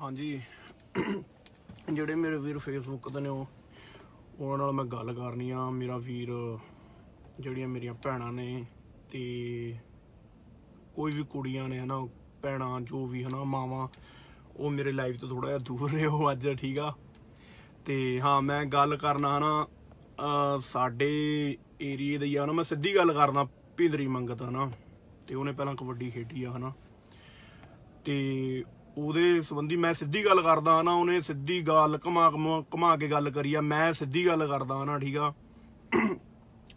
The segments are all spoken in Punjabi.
ਹਾਂਜੀ। ਜਿਹੜੇ ਮੇਰੇ ਵੀਰ ਫੇਸਬੁੱਕ ਤੇ ਨੇ ਉਹ, ਉਹਨਾਂ ਨਾਲ ਮੈਂ ਗੱਲ ਕਰਨੀ ਆ। ਮੇਰਾ ਵੀਰ, ਜਿਹੜੀਆਂ ਮੇਰੀਆਂ ਭੈਣਾਂ ਨੇ ਤੇ ਕੋਈ ਵੀ ਕੁੜੀਆਂ ਨੇ, ਹਨਾ, ਭੈਣਾਂ, ਜੋ ਵੀ, ਹਨਾ, ਮਾਵਾਂ, ਉਹ ਮੇਰੇ ਲਾਈਫ ਤੋਂ ਥੋੜਾ ਜਿਹਾ ਦੂਰ ਰਹੇ ਰਹੋ ਅੱਜ, ਠੀਕ ਆ? ਤੇ ਹਾਂ, ਮੈਂ ਗੱਲ ਕਰਨਾ, ਹਨਾ, ਅਹ, ਸਾਡੇ ਏਰੀਏ ਦੀ ਆ ਨਾ ਮੈਂ ਸਿੱਧੀ ਗੱਲ ਕਰਨਾ ਭਿੰਦਰੀ ਮੰਗਤ, ਹਨਾ, ਤੇ ਉਹਨੇ ਪਹਿਲਾਂ ਕਬੱਡੀ ਖੇਡੀ ਆ, ਹਨਾ। ਤੇ ਉਹਦੇ ਸੰਬੰਧੀ ਮੈਂ ਸਿੱਧੀ ਗੱਲ ਕਰਦਾ ਨਾ, ਉਹਨੇ ਸਿੱਧੀ ਗੱਲ ਘਮਾ ਘਮਾ- ਘਮਾ ਕੇ ਗੱਲ ਕਰੀ ਆ, ਮੈਂ ਸਿੱਧੀ ਗੱਲ ਕਰਦਾ ਨਾ, ਠੀਕ ਆ?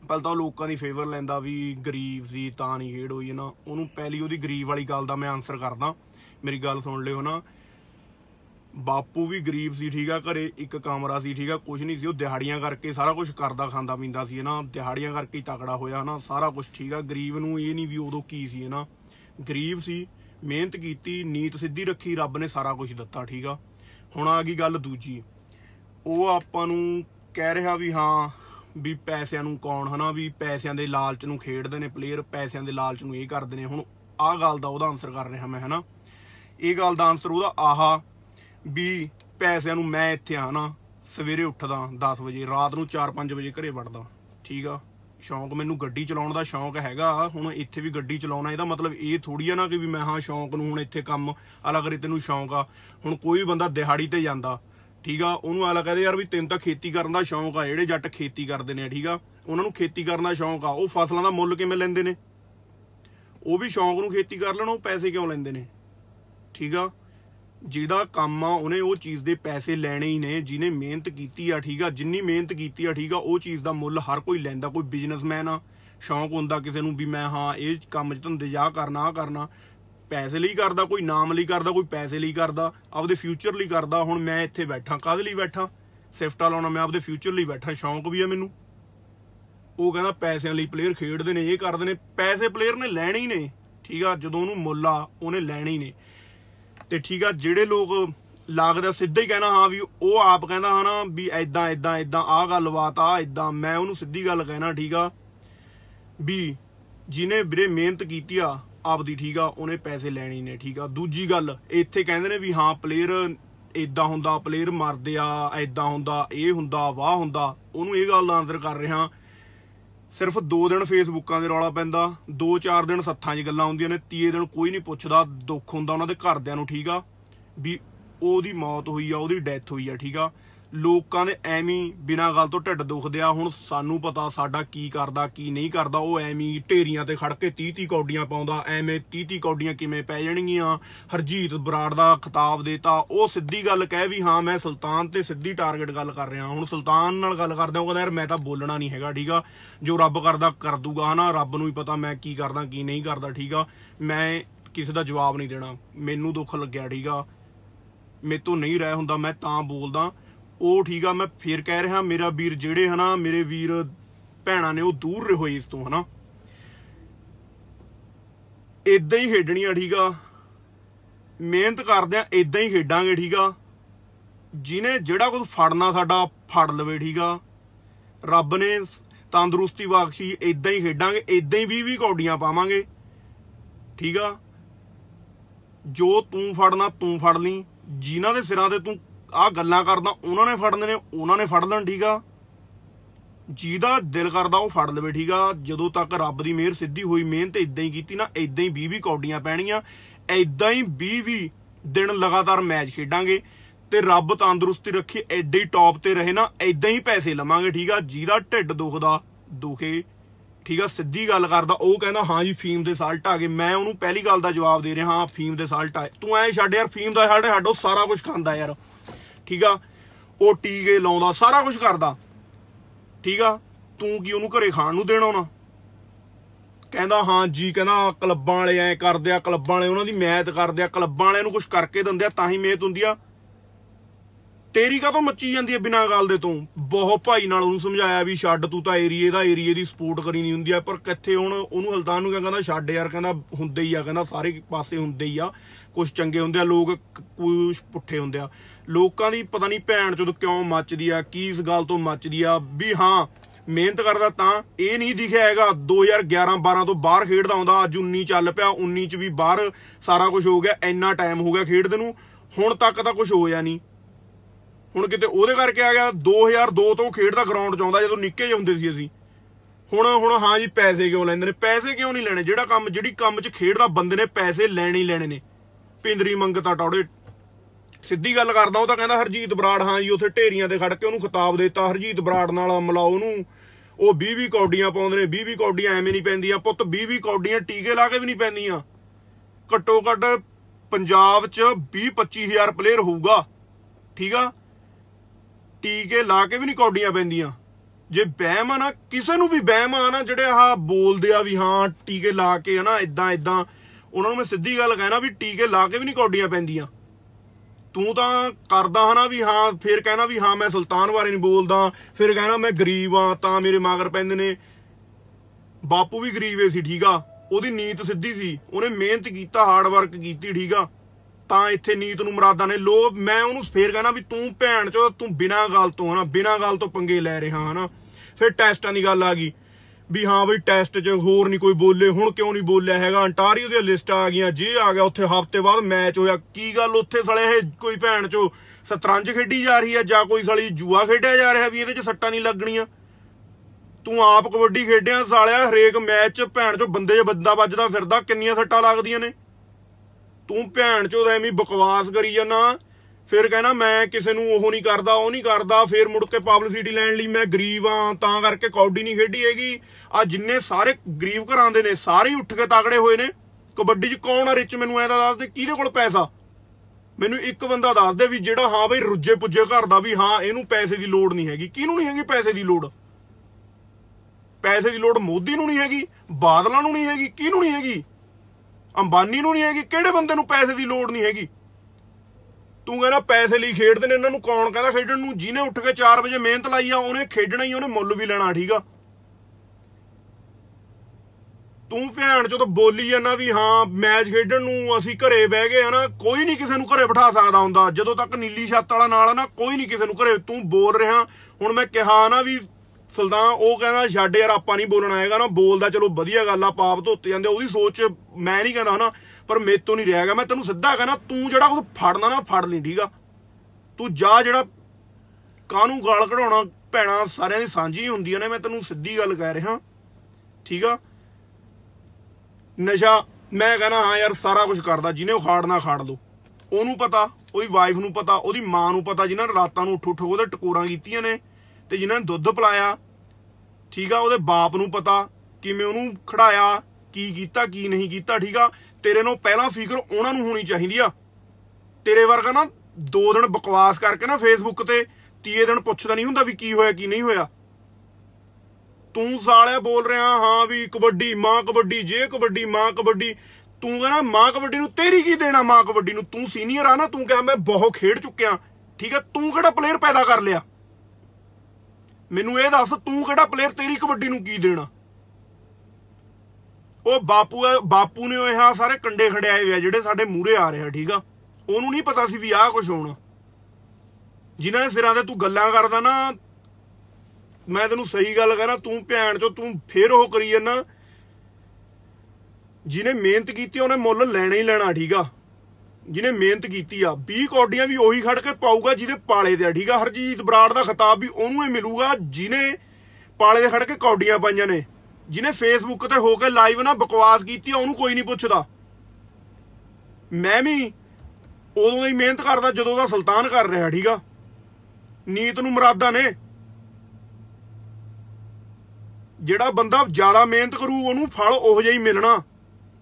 ਪਹਿਲਾਂ ਤਾਂ ਉਹ ਲੋਕਾਂ ਦੀ ਫੇਵਰ ਲੈਂਦਾ ਵੀ ਗਰੀਬ ਸੀ, ਤਾਂ ਨਹੀਂ ਖੇਡ ਹੋਈ ਨਾ। ਉਹਨੂੰ ਪਹਿਲੀ ਉਹਦੀ ਗਰੀਬ ਵਾਲੀ ਗੱਲ ਦਾ ਮੈਂ ਆਨਸਰ ਕਰਦਾ। ਮੇਰੀ ਗੱਲ ਸੁਣ ਲਿਓ ਨਾ। ਬਾਪੂ ਵੀ ਗਰੀਬ ਸੀ, ਠੀਕ ਆ? ਘਰੇ ਇੱਕ ਕਮਰਾ ਸੀ, ਠੀਕ ਆ? ਕੁਝ ਨਹੀਂ ਸੀ, ਉਹ ਦਿਹਾੜੀਆਂ ਕਰਕੇ ਸਾਰਾ ਕੁਝ ਕਰਦਾ, ਖਾਂਦਾ, ਪੀਂਦਾ ਸੀ ਨਾ ਦਿਹਾੜੀਆਂ ਕਰਕੇ ਹੀ ਤਕੜਾ ਹੋਇਆ ਨਾ ਸਾਰਾ ਕੁਝ ਠੀਕ ਆ? ਗਰੀਬ ਨੂੰ ਇਹ ਨਹੀਂ ਵੀ ਉਦੋਂ ਕੀ ਸੀ ਨਾ ਗਰੀਬ ਸੀ ਮਿਹਨਤ ਕੀਤੀ, ਨੀਤ ਸਿੱਧੀ ਰੱਖੀ, ਰੱਬ ਨੇ ਸਾਰਾ ਕੁਝ ਦਿੱਤਾ, ਠੀਕ ਆ? ਹੁਣ ਆ ਗਈ ਗੱਲ ਦੂਜੀ। ਉਹ ਆਪਾਂ ਨੂੰ ਕਹਿ ਰਿਹਾ ਵੀ ਹਾਂ, ਵੀ ਪੈਸਿਆਂ ਨੂੰ ਕੌਣ, ਹਨਾ? ਵੀ ਪੈਸਿਆਂ ਦੇ ਲਾਲਚ ਨੂੰ ਖੇਡਦੇ ਨੇ ਪਲੇਅਰ ਪੈਸਿਆਂ ਦੇ ਲਾਲਚ ਨੂੰ ਇਹ ਕਰਦੇ ਨੇ। ਹੁਣ ਆਹ ਗੱਲ ਦਾ ਉਹਦਾ ਆਨਸਰ ਕਰ ਰਿਹਾ ਮੈਂ, ਹਨਾ? ਇਹ ਗੱਲ ਦਾ ਆਨਸਰ ਉਹਦਾ ਆਹਾ ਵੀ ਪੈਸਿਆਂ ਨੂੰ ਮੈਂ ਇੱਥੇ ਆ ਨਾ ਸਵੇਰੇ ਉੱਠਦਾ 10 ਵਜੇ, ਰਾਤ ਨੂੰ 4-5 ਵਜੇ ਘਰੇ ਵੜਦਾ, ਠੀਕ ਆ? ਸ਼ੌਂਕ ਮੈਨੂੰ ਗੱਡੀ ਚਲਾਉਣ ਦਾ ਸ਼ੌਂਕ ਹੈਗਾ, ਹੁਣ ਇੱਥੇ ਵੀ ਗੱਡੀ ਚਲਾਉਣਾ, ਇਹਦਾ ਮਤਲਬ ਇਹ ਥੋੜੀ ਆ ਨਾ ਕਿ ਵੀ ਮੈਂ ਹਾਂ ਸ਼ੌਂਕ ਨੂੰ ਹੁਣ ਇੱਥੇ ਕੰਮ ਅਲੱਗ ਰੇ ਤੈਨੂੰ ਸ਼ੌਂਕ ਆ। ਹੁਣ ਕੋਈ ਬੰਦਾ ਦਿਹਾੜੀ ਤੇ ਜਾਂਦਾ, ਠੀਕ ਆ, ਉਹਨੂੰ ਆਲਾ ਕਹਦੇ ਯਾਰ ਵੀ ਤੈਨੂੰ ਤਾਂ ਖੇਤੀ ਕਰਨ ਦਾ ਸ਼ੌਂਕ ਆ, ਜਿਹੜੇ ਜੱਟ ਖੇਤੀ ਕਰਦੇ ਨੇ, ਠੀਕ ਆ, ਉਹਨਾਂ ਨੂੰ ਖੇਤੀ ਕਰਨ ਦਾ ਸ਼ੌਂਕ ਆ, ਉਹ ਫਸਲਾਂ ਦਾ ਮੁੱਲ ਕਿਵੇਂ ਲੈਂਦੇ ਨੇ? ਉਹ ਵੀ ਸ਼ੌਂਕ ਨੂੰ ਖੇਤੀ ਕਰ ਲੈਣ, ਉਹ ਪੈਸੇ ਕਿਉਂ ਲੈਂਦੇ ਨੇ? ਠੀਕ ਆ ਜਿਹਦਾ ਕੰਮ ਆ, ਉਹਨੇ ਉਹ ਚੀਜ਼ ਦੇ ਪੈਸੇ ਲੈਣੇ ਹੀ ਨੇ, ਜਿਹਨੇ ਮਿਹਨਤ ਕੀਤੀ ਆ, ਠੀਕ ਆ? ਜਿੰਨੀ ਮਿਹਨਤ ਕੀਤੀ ਆ, ਠੀਕ ਆ, ਉਹ ਚੀਜ਼ ਦਾ ਮੁੱਲ ਹਰ ਕੋਈ ਲੈਂਦਾ, ਕੋਈ ਬਿਜ਼ਨਸਮੈਨ ਆ। ਸ਼ੌਂਕ ਹੁੰਦਾ ਕਿਸੇ ਨੂੰ ਵੀ ਮੈਂ, ਹਾਂ, ਇਹ ਕੰਮ 'ਚ ਧੰਦੇ ਜਾ ਕਰਨਾ ਆ ਕਰਨਾ। ਪੈਸੇ ਲਈ ਕਰਦਾ, ਕੋਈ ਨਾਮ ਲਈ ਕਰਦਾ, ਕੋਈ ਪੈਸੇ ਲਈ ਕਰਦਾ, ਆਪਦੇ ਫਿਊਚਰ ਲਈ ਕਰਦਾ। ਹੁਣ ਮੈਂ ਇੱਥੇ ਬੈਠਾ, ਕਾਹਦੇ ਲਈ ਬੈਠਾ? ਸਿਫਟਾ ਲਾਉਣਾ, ਮੈਂ ਆਪਦੇ ਫਿਊਚਰ ਲਈ ਬੈਠਾ, ਸ਼ੌਂਕ ਵੀ ਆ ਮੈਨੂੰ। ਉਹ ਕਹਿੰਦਾ ਪੈਸਿਆਂ ਲਈ ਪਲੇਅਰ ਖੇਡਦੇ ਨੇ, ਇਹ ਕਰਦੇ ਨੇ। ਪੈਸੇ ਪਲੇਅਰ ਨੇ ਲੈਣੇ ਹੀ ਨੇ, ਠੀਕ ਆ? ਜਦੋਂ ਉਹਨੂੰ ਮੁੱਲ ਆ, ਉਹਨੇ ਲੈਣੇ ਹੀ ਨੇ। ਤੇ ਠੀਕ ਆ, ਜਿਹੜੇ ਲੋਕ ਲੱਗਦਾ ਸਿੱਧਾ ਹੀ ਕਹਿਣਾ ਹਾਂ ਵੀ ਉਹ ਆਪ ਕਹਿੰਦਾ ਹਨਾ ਵੀ ਐਦਾਂ ਐਦਾਂ ਐਦਾਂ ਆਹ ਗੱਲਬਾਤ ਆ ਐਦਾਂ ਮੈਂ ਉਹਨੂੰ ਸਿੱਧੀ ਗੱਲ ਕਹਿਣਾ, ਠੀਕ ਆ। ਵੀ ਜਿਹਨੇ ਵੀਰੇ ਮਿਹਨਤ ਕੀਤੀ ਆ, ਆਪਦੀ, ਠੀਕ ਆ, ਉਹਨੇ ਪੈਸੇ ਲੈਣੇ ਨੇ, ਠੀਕ ਆ। ਦੂਜੀ ਗੱਲ, ਇੱਥੇ ਕਹਿੰਦੇ ਨੇ ਵੀ ਹਾਂ ਪਲੇਅਰ ਇਦਾਂ ਹੁੰਦਾ ਪਲੇਅਰ ਮਰਦੇ ਆ ਐਦਾਂ ਹੁੰਦਾ, ਇਹ ਹੁੰਦਾ, ਵਾਹ ਹੁੰਦਾ। ਉਹਨੂੰ ਇਹ ਗੱਲ ਦਾ ਆਨਸਰ ਕਰ ਰਿਹਾ ਸਿਰਫ 2 ਦਿਨ ਫੇਸਬੁੱਕਾਂ ਦੇ ਰੌਲਾ ਪੈਂਦਾ 2-4 ਦਿਨ ਸੱਥਾਂ 'ਚ ਗੱਲਾਂ ਹੁੰਦੀਆਂ ਨੇ, ਤੀਏ ਦਿਨ ਕੋਈ ਨਹੀਂ ਪੁੱਛਦਾ, ਦੁੱਖ ਹੁੰਦਾ ਉਹਨਾਂ ਦੇ ਘਰਦਿਆਂ ਨੂੰ, ਠੀਕ ਆ? ਵੀ ਉਹਦੀ ਮੌਤ ਹੋਈ ਆ, ਉਹਦੀ ਡੈਥ ਹੋਈ ਆ, ਠੀਕ ਆ? ਲੋਕਾਂ ਦੇ ਐਵੇਂ ਬਿਨਾਂ ਗੱਲ ਤੋਂ ਢਿੱਡ ਦੁਖਦੇ ਆ। ਹੁਣ ਸਾਨੂੰ ਪਤਾ ਸਾਡਾ ਕੀ ਕਰਦਾ, ਕੀ ਨਹੀਂ ਕਰਦਾ। ਉਹ ਐਵੇਂ ਢੇਰੀਆਂ ਤੇ ਖੜ ਕੇ 30-30 ਕੌਡੀਆਂ ਪਾਉਂਦਾ। ਐਵੇਂ 30-30 ਕੌਡੀਆਂ ਕਿਵੇਂ ਪੈ ਜਾਣਗੀਆਂ? ਹਰਜੀਤ ਬਰਾੜ ਦਾ ਖਿਤਾਬ ਦੇਤਾ। ਉਹ ਸਿੱਧੀ ਗੱਲ ਕਹਿ ਵੀ ਹਾਂ, ਮੈਂ ਸੁਲਤਾਨ ਤੇ ਸਿੱਧੀ ਟਾਰਗੇਟ ਗੱਲ ਕਰ ਰਿਹਾ। ਹੁਣ ਸੁਲਤਾਨ ਨਾਲ ਗੱਲ ਕਰਦੇ ਉਹ ਕਹਿੰਦਾ, ਯਾਰ, ਮੈਂ ਤਾਂ ਬੋਲਣਾ ਨਹੀਂ ਹੈਗਾ, ਠੀਕ ਆ? ਜੋ ਰੱਬ ਕਰਦਾ, ਕਰ ਦੂਗਾ, ਹਨਾ? ਰੱਬ ਨੂੰ ਹੀ ਪਤਾ ਮੈਂ ਕੀ ਕਰਦਾ, ਕੀ ਨਹੀਂ ਕਰਦਾ, ਠੀਕ ਆ? ਮੈਂ ਕਿਸੇ ਦਾ ਜਵਾਬ ਨਹੀਂ ਦੇਣਾ। ਮੈਨੂੰ ਦੁੱਖ ਲੱਗਿਆ, ਠੀਕ ਆ? ਮੇਰੇ ਤੋਂ ਨਹੀਂ ਰਹਿ ਹੁੰਦਾ, ਮੈਂ ਤਾਂ ਬੋਲਦਾ। ਉਹ ਠੀਕ ਆ, ਮੈਂ ਫੇਰ ਕਹਿ ਰਿਹਾ, ਮੇਰਾ ਵੀਰ ਜਿਹੜੇ ਹਨਾ, ਮੇਰੇ ਵੀਰ ਭੈਣਾਂ ਨੇ ਉਹ ਦੂਰ ਰਹੋ ਇਸ ਤੋਂ, ਹਨਾ। ਇਦਾਂ ਹੀ ਖੇਡਣੀਆਂ, ਠੀਕ ਆ। ਮਿਹਨਤ ਕਰਦੇ ਆ ਇਦਾਂ ਹੀ ਖੇਡਾਂਗੇ, ਠੀਕ ਆ। ਜਿਹਨੇ ਜਿਹੜਾ ਕੁਝ ਫੜਨਾ ਸਾਡਾ, ਫੜ ਲਵੇ, ਠੀਕ ਆ। ਰੱਬ ਨੇ ਤੰਦਰੁਸਤੀ ਬਖਸ਼ੀ ਇਦਾਂ ਹੀ ਖੇਡਾਂਗੇ ਇਦਾਂ ਹੀ 20 20 ਕੌਡੀਆਂ ਪਾਵਾਂਗੇ, ਠੀਕ ਆ। ਜੋ ਤੂੰ ਫੜਨਾ, ਤੂੰ ਫੜ ਲਈ। ਜਿਨ੍ਹਾਂ ਦੇ ਸਿਰਾਂ ਤੇ ਤੂੰ ਆ ਗੱਲਾਂ ਕਰਦਾ, ਉਹਨਾਂ ਨੇ ਫੜਨੇ ਨੇ, ਉਹਨਾਂ ਨੇ ਫੜ ਲੈਣ ਠੀਕ ਆ। ਜਿਹਦਾ ਦਿਲ ਕਰਦਾ ਉਹ ਫੜ ਲਵੇ ਠੀਕ ਆ। ਜਦੋਂ ਤੱਕ ਰੱਬ ਦੀ ਮਿਹਰ ਸਿੱਧੀ ਹੋਈ, ਮਿਹਨਤ ਇਦਾਂ ਹੀ ਕੀਤੀ ਨਾ ਇਦਾਂ ਹੀ 20 20 ਕੌਡੀਆਂ ਪੈਣੀਆਂ ਇਦਾਂ ਹੀ 20 20 ਦਿਨ ਲਗਾਤਾਰ ਮੈਚ ਖੇਡਾਂਗੇ ਤੇ ਰੱਬ ਤੰਦਰੁਸਤੀ ਰੱਖੇ ਐਡੇ ਹੀ ਟੌਪ ਤੇ ਰਹੇ ਨਾ ਇਦਾਂ ਹੀ ਪੈਸੇ ਲਵਾਂਗੇ ਠੀਕ ਆ। ਜਿਹਦਾ ਢਿੱਡ ਦੁਖਦਾ, ਦੁਖੇ, ਠੀਕ ਆ, ਸਿੱਧੀ ਗੱਲ ਕਰਦਾ, ਉਹ ਕਹਿੰਦਾ, ਹਾਂ ਜੀ, ਫੀਮ ਦੇ ਸਾਲਟ ਆ ਗਏ। ਮੈਂ ਉਹਨੂੰ ਪਹਿਲੀ ਗੱਲ ਦਾ ਜਵਾਬ ਦੇ ਰਿਹਾ, ਹਾਂ, ਫੀਮ ਦੇ ਸਾਲਟ ਆ ਤੂੰ ਐ ਛੱਡ ਯਾਰ, ਫੀਮ ਦਾ ਸਾਲਟ ਛੱਡ, ਉਹ ਸਾਰਾ ਕੁਝ ਖਾਂਦਾ ਯਾਰ। ਠੀਕ ਆ? ਉਹ ਟੀਕੇ ਲਾਉਂਦਾ, ਸਾਰਾ ਕੁਝ ਕਰਦਾ। ਠੀਕ ਆ? ਤੂੰ ਕੀ ਉਹਨੂੰ ਘਰੇ ਖਾਣ ਨੂੰ ਦੇਣਾ ਨਾ ਕਹਿੰਦਾ, ਹਾਂ ਜੀ, ਕਹਿੰਦਾ ਕਲੱਬਾਂ ਵਾਲੇ ਐ ਕਰਦੇ ਆ, ਕਲੱਬਾਂ ਵਾਲੇ, ਉਹਨਾਂ ਦੀ ਮੈਤ ਕਰਦੇ ਆ, ਕਲੱਬਾਂ ਵਾਲਿਆਂ ਨੂੰ ਕੁਝ ਕਰਕੇ ਦਿੰਦੇ ਆ, ਤਾਂ ਹੀ ਮੇਤ ਹੁੰਦੀ ਆ। ਤੇਰੀ ਕਾਹਤੋਂ ਮੱਚੀ ਜਾਂਦੀ ਹੈ ਬਿਨਾਂ ਗੱਲ ਦੇ ਤੋਂ? ਬਹੁਤ ਭਾਈ ਨਾਲ ਉਹਨੂੰ ਸਮਝਾਇਆ ਵੀ ਛੱਡ ਤੂੰ ਤਾਂ ਏਰੀਏ ਦਾ, ਏਰੀਏ ਦੀ ਸਪੋਰਟ ਕਰੀ ਨਹੀਂ ਹੁੰਦੀ ਆ, ਪਰ ਕਿੱਥੇ ਹੁਣ ਉਹਨੂੰ ਹਲਤਾਨ ਨੂੰ ਕਹਿੰਦਾ? ਛੱਡ ਯਾਰ, ਕਹਿੰਦਾ ਹੁੰਦੇ ਹੀ ਆ, ਕਹਿੰਦਾ ਸਾਰੇ ਪਾਸੇ ਹੁੰਦੇ ਹੀ ਆ। ਕੁਝ ਚੰਗੇ ਹੁੰਦੇ ਆ, ਲੋਕ ਕੁਝ ਪੁੱਠੇ ਹੁੰਦੇ ਆ। ਲੋਕਾਂ ਦੀ ਪਤਾ ਨਹੀਂ ਭੈਣ ਚੋਦ ਕਿਉਂ ਮੱਚਦੀ ਆ, ਕੀ ਇਸ ਗੱਲ ਤੋਂ ਮੱਚਦੀ ਆ, ਵੀ ਹਾਂ, ਮਿਹਨਤ ਕਰਦਾ ਤਾਂ ਇਹ ਨਹੀਂ ਦਿਖਿਆ ਹੈਗਾ 2011 12 ਤੋਂ ਬਾਹਰ ਖੇਡਦਾ ਹੁੰਦਾ, ਅੱਜ 19 ਚੱਲ ਪਿਆ 19 ਚ ਵੀ ਬਾਹਰ ਸਾਰਾ ਕੁਝ ਹੋ ਗਿਆ, ਇੰਨਾ ਟਾਈਮ ਹੋ ਗਿਆ ਖੇਡਦੇ ਨੂੰ, ਹੁਣ ਤੱਕ ਤਾਂ ਕੁਝ ਹੋਇਆ ਨਹੀਂ। ਹੁਣ ਕਿਤੇ ਉਹਦੇ ਕਰਕੇ ਆ ਗਿਆ 2002 ਤੋਂ ਖੇਡਦਾ ਗਰਾਊਂਡ 'ਚ ਆਉਂਦਾ, ਜਦੋਂ ਨਿੱਕੇ ਜਿਹੇ ਹੁੰਦੇ ਸੀ ਅਸੀਂ। ਹੁਣ ਹੁਣ ਹਾਂ ਜੀ, ਪੈਸੇ ਕਿਉਂ ਲੈਂਦੇ ਨੇ? ਪੈਸੇ ਕਿਉਂ ਨਹੀਂ ਲੈਣੇ? ਜਿਹੜਾ ਕੰਮ, ਜਿਹੜੀ ਕੰਮ 'ਚ ਖੇਡਦਾ ਬੰਦੇ ਨੇ, ਪੈਸੇ ਲੈਣੇ ਹੀ ਲੈਣੇ ਨੇ। ਪਿੰਦਰੀ ਮੰਗਤਾ ਟੌੜੇ। ਸਿੱਧੀ ਗੱਲ ਕਰਦਾ, ਉਹ ਤਾਂ ਕਹਿੰਦਾ ਹਰਜੀਤ ਬਰਾੜ, ਹਾਂ ਜੀ, ਉਥੇ ਢੇਰੀਆਂ ਤੇ ਖੜ ਕੇ ਉਹਨੂੰ ਖਿਤਾਬ ਦਿੱਤਾ। ਹਰਜੀਤ ਬਰਾੜ ਨਾਲ ਮਿਲਾਓ ਉਹਨੂੰ। ਉਹ 20 20 ਕੌਡੀਆਂ ਪਾਉਂਦੇ ਨੇ 20 20 ਕੌਡੀਆਂ ਐਵੇਂ ਨਹੀਂ ਪੈਂਦੀਆਂ। ਪੁੱਤ 20 20 ਕੌਡੀਆਂ ਟੀਕੇ ਲਾ ਕੇ ਵੀ ਨਹੀਂ ਪੈਂਦੀਆਂ। ਘੱਟੋ ਘੱਟ ਪੰਜਾਬ 'ਚ 20 25000 ਪਲੇਅਰ ਹੋਊਗਾ। ਠੀਕ ਆ? ਟੀਕੇ ਲਾ ਕੇ ਵੀ ਨਹੀਂ ਕੌਡੀਆਂ ਪੈਂਦੀਆਂ। ਜੇ ਬਹਿਮ ਆ ਨਾ, ਕਿਸੇ ਨੂੰ ਵੀ ਬਹਿਮ ਆ ਨਾ, ਜਿਹੜੇ ਆਹ ਬੋਲਦੇ ਆ ਵੀ ਹਾਂ, ਟੀਕੇ ਲਾ ਕੇ ਹਨਾ ਇਦਾਂ ਇਦਾਂ ਉਹਨਾਂ ਨੂੰ ਮੈਂ ਸਿੱਧੀ ਗੱਲ ਕਹਿਣਾ ਵੀ ਟੀਕੇ ਲਾ ਕੇ ਵੀ ਨਹੀਂ ਕੌਡੀਆਂ ਪੈਂਦੀਆਂ। ਤੂੰ ਤਾਂ ਕਰਦਾ ਹਨਾ ਵੀ ਹਾਂ, ਫਿਰ ਕਹਿਣਾ ਵੀ ਹਾਂ, ਮੈਂ ਸੁਲਤਾਨ ਬਾਰੇ ਨਹੀਂ ਬੋਲਦਾ, ਫਿਰ ਕਹਿਣਾ ਮੈਂ ਗਰੀਬ ਆ, ਤਾਂ ਮੇਰੇ ਮਾਗਰ ਪੈਂਦੇ ਨੇ। ਬਾਪੂ ਵੀ ਗਰੀਬ ਏ ਸੀ, ਠੀਕ ਆ। ਉਹਦੀ ਨੀਤ ਸਿੱਧੀ ਸੀ। ਉਹਨੇ ਮਿਹਨਤ ਕੀਤਾ ਹਾਰਡ ਵਰਕ ਕੀਤੀ, ਠੀਕ ਆ। ਤਾਂ ਇੱਥੇ ਨੀਤ ਨੂੰ ਮਰਾਦਾ ਨੇ। ਲੋ, ਮੈਂ ਉਹਨੂੰ ਫੇਰ ਕਹਿਣਾ ਵੀ ਤੂੰ ਭੈਣ ਚੋ, ਤੂੰ ਬਿਨਾਂ ਗੱਲ ਤੋਂ ਹਨਾ, ਬਿਨਾਂ ਗੱਲ ਤੋਂ ਪੰਗੇ ਲੈ ਰਿਹਾ ਹਨਾ। ਫਿਰ ਟੈਸਟਾਂ ਦੀ ਗੱਲ ਆ ਗਈ ਵੀ ਹਾਂ ਬਈ ਟੈਸਟ 'ਚ ਹੋਰ ਨਹੀਂ ਕੋਈ ਬੋਲੇ, ਹੁਣ ਕਿਉਂ ਨਹੀਂ ਬੋਲਿਆ ਹੈਗਾ? ਅੰਟਾਰੀਓ ਦੀਆਂ ਲਿਸਟ ਆ ਗਈਆਂ, ਜੇ ਆ ਗਿਆ ਉੱਥੇ ਹਫ਼ਤੇ ਬਾਅਦ ਮੈਚ ਹੋਇਆ, ਕੀ ਗੱਲ ਉੱਥੇ ਸਾਲੇ ਇਹ ਕੋਈ ਭੈਣ ਚੋ ਸਤਰੰਜ ਖੇਡੀ ਜਾ ਰਹੀ ਹੈ ਜਾਂ ਕੋਈ ਸਲੀ ਜੂਆ ਖੇਡਿਆ ਜਾ ਰਿਹਾ ਵੀ ਇਹਦੇ 'ਚ ਸੱਟਾਂ ਨਹੀਂ ਲੱਗਣੀਆਂ? ਤੂੰ ਆਪ ਕਬੱਡੀ ਖੇਡਿਆ, ਸਾਲਿਆ ਹਰੇਕ ਮੈਚ 'ਚ ਭੈਣ ਚੋ ਬੰਦੇ 'ਚ ਬੰਦਾ ਵੱਜਦਾ ਫਿਰਦਾ, ਕਿੰਨੀਆਂ ਸੱਟਾਂ ਲੱਗਦੀਆਂ ਨੇ? ਤੂੰ ਭੈਣ ਚੋ ਐਵੇਂ ਬਕਵਾਸ ਕਰੀ ਜਾਂਦਾ ਫਿਰ ਕਹਿਣਾ ਮੈਂ ਕਿਸੇ ਨੂੰ ਉਹ ਨਹੀਂ ਕਰਦਾ, ਉਹ ਨਹੀਂ ਕਰਦਾ। ਫਿਰ ਮੁੜ ਕੇ ਪਬਲਿਸਿਟੀ ਲੈਣ ਲਈ ਮੈਂ ਗਰੀਬ ਆ, ਤਾਂ ਕਰਕੇ ਕੌਡੀ ਨਹੀਂ ਖੇਡੀ ਹੈਗੀ। ਆ ਜਿੰਨੇ ਸਾਰੇ ਗਰੀਬ ਘਰਾਂ ਦੇ ਨੇ, ਸਾਰੇ ਉੱਠ ਕੇ ਤਾਕੜੇ ਹੋਏ ਨੇ। ਕਬੱਡੀ 'ਚ ਕੌਣ ਆ ਰਿਚ ਮੈਨੂੰ ਐਂ ਤਾਂ ਦੱਸ ਦੇ, ਕਿਹਦੇ ਕੋਲ ਪੈਸਾ? ਮੈਨੂੰ ਇੱਕ ਬੰਦਾ ਦੱਸ ਦੇ ਵੀ ਜਿਹੜਾ, ਹਾਂ ਬਈ ਰੁੱਜੇ ਪੁੱਜੇ ਘਰ ਦਾ ਵੀ, ਹਾਂ, ਇਹਨੂੰ ਪੈਸੇ ਦੀ ਲੋੜ ਨਹੀਂ ਹੈਗੀ। ਕਿਹਨੂੰ ਨਹੀਂ ਹੈਗੀ ਪੈਸੇ ਦੀ ਲੋੜ? ਪੈਸੇ ਦੀ ਲੋੜ ਮੋਦੀ ਨੂੰ ਨਹੀਂ ਹੈਗੀ, ਬਾਦਲਾਂ ਨੂੰ ਨਹੀਂ ਹੈਗੀ, ਕਿਹਨੂੰ ਨਹੀਂ ਹੈਗੀ? ਅੰਬਾਨੀ ਨੂੰ ਨਹੀਂ ਹੈਗੀ, ਕਿਹੜੇ ਬੰਦੇ ਨੂੰ ਪੈਸੇ ਦੀ ਲੋੜ ਨਹੀਂ ਹੈਗੀ? ਤੂੰ ਕਹਿੰਦਾ ਪੈਸੇ ਲਈ ਖੇਡਦੇ ਨੇ, ਇਹਨਾਂ ਨੂੰ ਕੌਣ ਕਹਿੰਦਾ ਖੇਡਣ ਨੂੰ? ਜਿਹਨੇ ਉੱਠ ਕੇ 4 ਵਜੇ ਮਿਹਨਤ ਲਾਈ ਆ, ਉਹਨੇ ਖੇਡਣਾ ਹੀ, ਉਹਨੇ ਮੁੱਲ ਵੀ ਲੈਣਾ, ਠੀਕ ਆ? ਤੂੰ ਭੈਣ ਚੋਂ ਤਾਂ ਬੋਲੀ ਜਾਂਦਾ ਵੀ ਹਾਂ, ਮੈਚ ਖੇਡਣ ਨੂੰ ਅਸੀਂ ਘਰੇ ਬਹਿ ਗਏ ਹਨਾ ਕੋਈ ਨਹੀਂ ਕਿਸੇ ਨੂੰ ਘਰੇ ਬਿਠਾ ਸਕਦਾ ਹੁੰਦਾ। ਜਦੋਂ ਤੱਕ ਨੀਲੀ ਛੱਤ ਵਾਲਾ ਨਾਲ ਨਾ, ਕੋਈ ਨਹੀਂ ਕਿਸੇ ਨੂੰ ਘਰੇ। ਤੂੰ ਬੋਲ ਰਿਹਾ, ਹੁਣ ਮੈਂ ਕਿਹਾ ਨਾ ਵੀ ਸੁਲਤਾਨ, ਉਹ ਕਹਿੰਦਾ, ਛੱਡ ਯਾਰ, ਆਪਾਂ ਨਹੀਂ ਬੋਲਣਾ ਹੈਗਾ ਨਾ, ਬੋਲਦਾ, ਚਲੋ ਵਧੀਆ ਗੱਲ ਆ, ਪਾਪ ਧੋਤੇ ਜਾਂਦੇ ਉਹਦੀ ਸੋਚ ਮੈਂ ਨਹੀਂ ਕਹਿੰਦਾ ਹਨਾ, ਪਰ ਮੇਰੇ ਤੋਂ ਨਹੀਂ ਰਿਹਾਗਾ ਮੈਂ ਤੈਨੂੰ ਸਿੱਧਾ ਕਹਿੰਦਾ, ਤੂੰ ਜਿਹੜਾ ਕੁਝ ਫੜਨਾ ਨਾ, ਫੜ ਲਈ, ਠੀਕ ਆ? ਤੂੰ ਜਾ ਜਿਹੜਾ ਕਾਨੂੰ ਗਾਲ ਕਢਾਉਣਾ, ਭੈਣਾ ਸਾਰਿਆਂ ਦੀ ਸਾਂਝੀ ਹੁੰਦੀਆਂ ਨੇ, ਮੈਂ ਤੈਨੂੰ ਸਿੱਧੀ ਗੱਲ ਕਹਿ ਰਿਹਾ, ਠੀਕ ਆ? ਨਸ਼ਾ, ਮੈਂ ਕਹਿੰਦਾ, ਹਾਂ ਯਾਰ, ਸਾਰਾ ਕੁਝ ਕਰਦਾ, ਜਿਹਨੇ ਉਖਾੜਨਾ ਖਾੜ ਲੋ ਉਹਨੂੰ ਪਤਾ, ਉਹਦੀ ਵਾਈਫ ਨੂੰ ਪਤਾ, ਉਹਦੀ ਮਾਂ ਨੂੰ ਪਤਾ ਜਿਨ੍ਹਾਂ ਨੇ ਰਾਤਾਂ ਨੂੰ ਉੱਠ ਉੱਠ ਉਹਦੇ ਟਕੋਰਾਂ ਕੀਤੀਆਂ ਨੇ। ਤੇ ਜਿਨ੍ਹਾਂ ਨੇ ਦੁੱਧ ਪਿਲਾਇਆ, ਠੀਕ ਆ, ਉਹਦੇ ਬਾਪ ਨੂੰ ਪਤਾ ਕਿਵੇਂ ਉਹਨੂੰ ਖੜਾਇਆ, ਕੀ ਕੀਤਾ, ਕੀ ਨਹੀਂ ਕੀਤਾ, ਠੀਕ ਆ। ਤੇਰੇ ਨੂੰ ਪਹਿਲਾਂ ਫਿਕਰ ਉਹਨਾਂ ਨੂੰ ਹੋਣੀ ਚਾਹੀਦੀ ਆ। ਤੇਰੇ ਵਰਗਾ ਨਾ ਦੋ ਦਿਨ ਬਕਵਾਸ ਕਰਕੇ ਨਾ ਫੇਸਬੁੱਕ ਤੇ ਤੀਏ ਦਿਨ ਪੁੱਛਦਾ ਨਹੀਂ ਹੁੰਦਾ ਵੀ ਕੀ ਹੋਇਆ, ਕੀ ਨਹੀਂ ਹੋਇਆ। ਤੂੰ ਸਾਲਿਆ ਬੋਲ ਰਿਹਾ, ਹਾਂ ਵੀ ਕਬੱਡੀ, ਮਾਂ ਕਬੱਡੀ, ਜੇ ਕਬੱਡੀ, ਮਾਂ ਕਬੱਡੀ। ਤੂੰ ਕਹਿੰਦਾ, ਮਾਂ ਕਬੱਡੀ ਨੂੰ ਤੇਰੀ ਕੀ ਦੇਣਾ, ਮਾਂ ਕਬੱਡੀ ਨੂੰ? ਤੂੰ ਸੀਨੀਅਰ ਆ ਨਾ, ਤੂੰ ਕਹਾਂ ਮੈਂ ਬਹੁਤ ਖੇਡ ਚੁੱਕਿਆ। ਠੀਕ ਹੈ ਤੂੰ ਕਿਹੜਾ ਪਲੇਅਰ ਪੈਦਾ ਕਰ ਲਿਆ? ਮੈਨੂੰ ਇਹ ਦੱਸ, ਤੂੰ ਕਿਹੜਾ ਪਲੇਅਰ ਤੇਰੀ ਕਬੱਡੀ ਨੂੰ ਕੀ ਦੇਣਾ? ਉਹ ਬਾਪੂ ਬਾਪੂ ਨੇ ਇਹ ਆ ਸਾਰੇ ਕੰਡੇ ਖੜਿਆਏ ਹੋਏ ਆ ਜਿਹੜੇ ਸਾਡੇ ਮੂਹਰੇ ਆ ਰਹੇ ਆ, ਠੀਕ ਆ? ਉਹਨੂੰ ਨਹੀਂ ਪਤਾ ਸੀ ਵੀ ਆਹ ਕੁਝ ਹੋਣਾ। ਜਿਨ੍ਹਾਂ ਦੇ ਸਿਰਾਂ ਤੇ ਤੂੰ ਗੱਲਾਂ ਕਰਦਾ ਨਾ, ਮੈਂ ਤੈਨੂੰ ਸਹੀ ਗੱਲ ਕਰਾਂ ਤੂੰ ਭੈਣ ਚੋ, ਤੂੰ ਫੇਰ ਉਹ ਕਰੀ ਜਾਂਦਾ। ਜਿਹਨੇ ਮਿਹਨਤ ਕੀਤੀ, ਉਹਨੇ ਮੁੱਲ ਲੈਣਾ ਹੀ ਲੈਣਾ, ਠੀਕ ਆ? ਜਿਹਨੇ ਮਿਹਨਤ ਕੀਤੀ ਆ 20 ਕੌਡੀਆਂ ਵੀ ਉਹੀ ਖੜ ਕੇ ਪਾਊਗਾ ਜਿਹਦੇ ਪਾਲੇ ਤੇ ਆ, ਠੀਕ ਆ? ਹਰਜੀਤ ਬਰਾੜ ਦਾ ਖਿਤਾਬ ਵੀ ਉਹਨੂੰ ਹੀ ਮਿਲੂਗਾ ਜਿਹਨੇ ਪਾਲੇ ਦੇ ਖੜ ਕੇ ਕੌਡੀਆਂ ਪਾਈਆਂ ਨੇ, ਜਿਹਨੇ ਫੇਸਬੁੱਕ ਤੇ ਹੋ ਕੇ ਲਾਈਵ ਨਾ ਬਕਵਾਸ ਕੀਤੀ ਉਹਨੂੰ ਕੋਈ ਨਹੀਂ ਪੁੱਛਦਾ। ਮੈਂ ਵੀ ਉਦੋਂ ਹੀ ਮਿਹਨਤ ਕਰਦਾ, ਜਦੋਂ ਦਾ ਸੁਲਤਾਨ ਕਰ ਰਿਹਾ, ਠੀਕ ਆ? ਨੀਤ ਨੂੰ ਮਰਾਦਾ ਨੇ। ਜਿਹੜਾ ਬੰਦਾ ਜ਼ਿਆਦਾ ਮਿਹਨਤ ਕਰੂ, ਉਹਨੂੰ ਫਲ ਉਹੋ ਜਿਹਾ ਹੀ ਮਿਲਣਾ,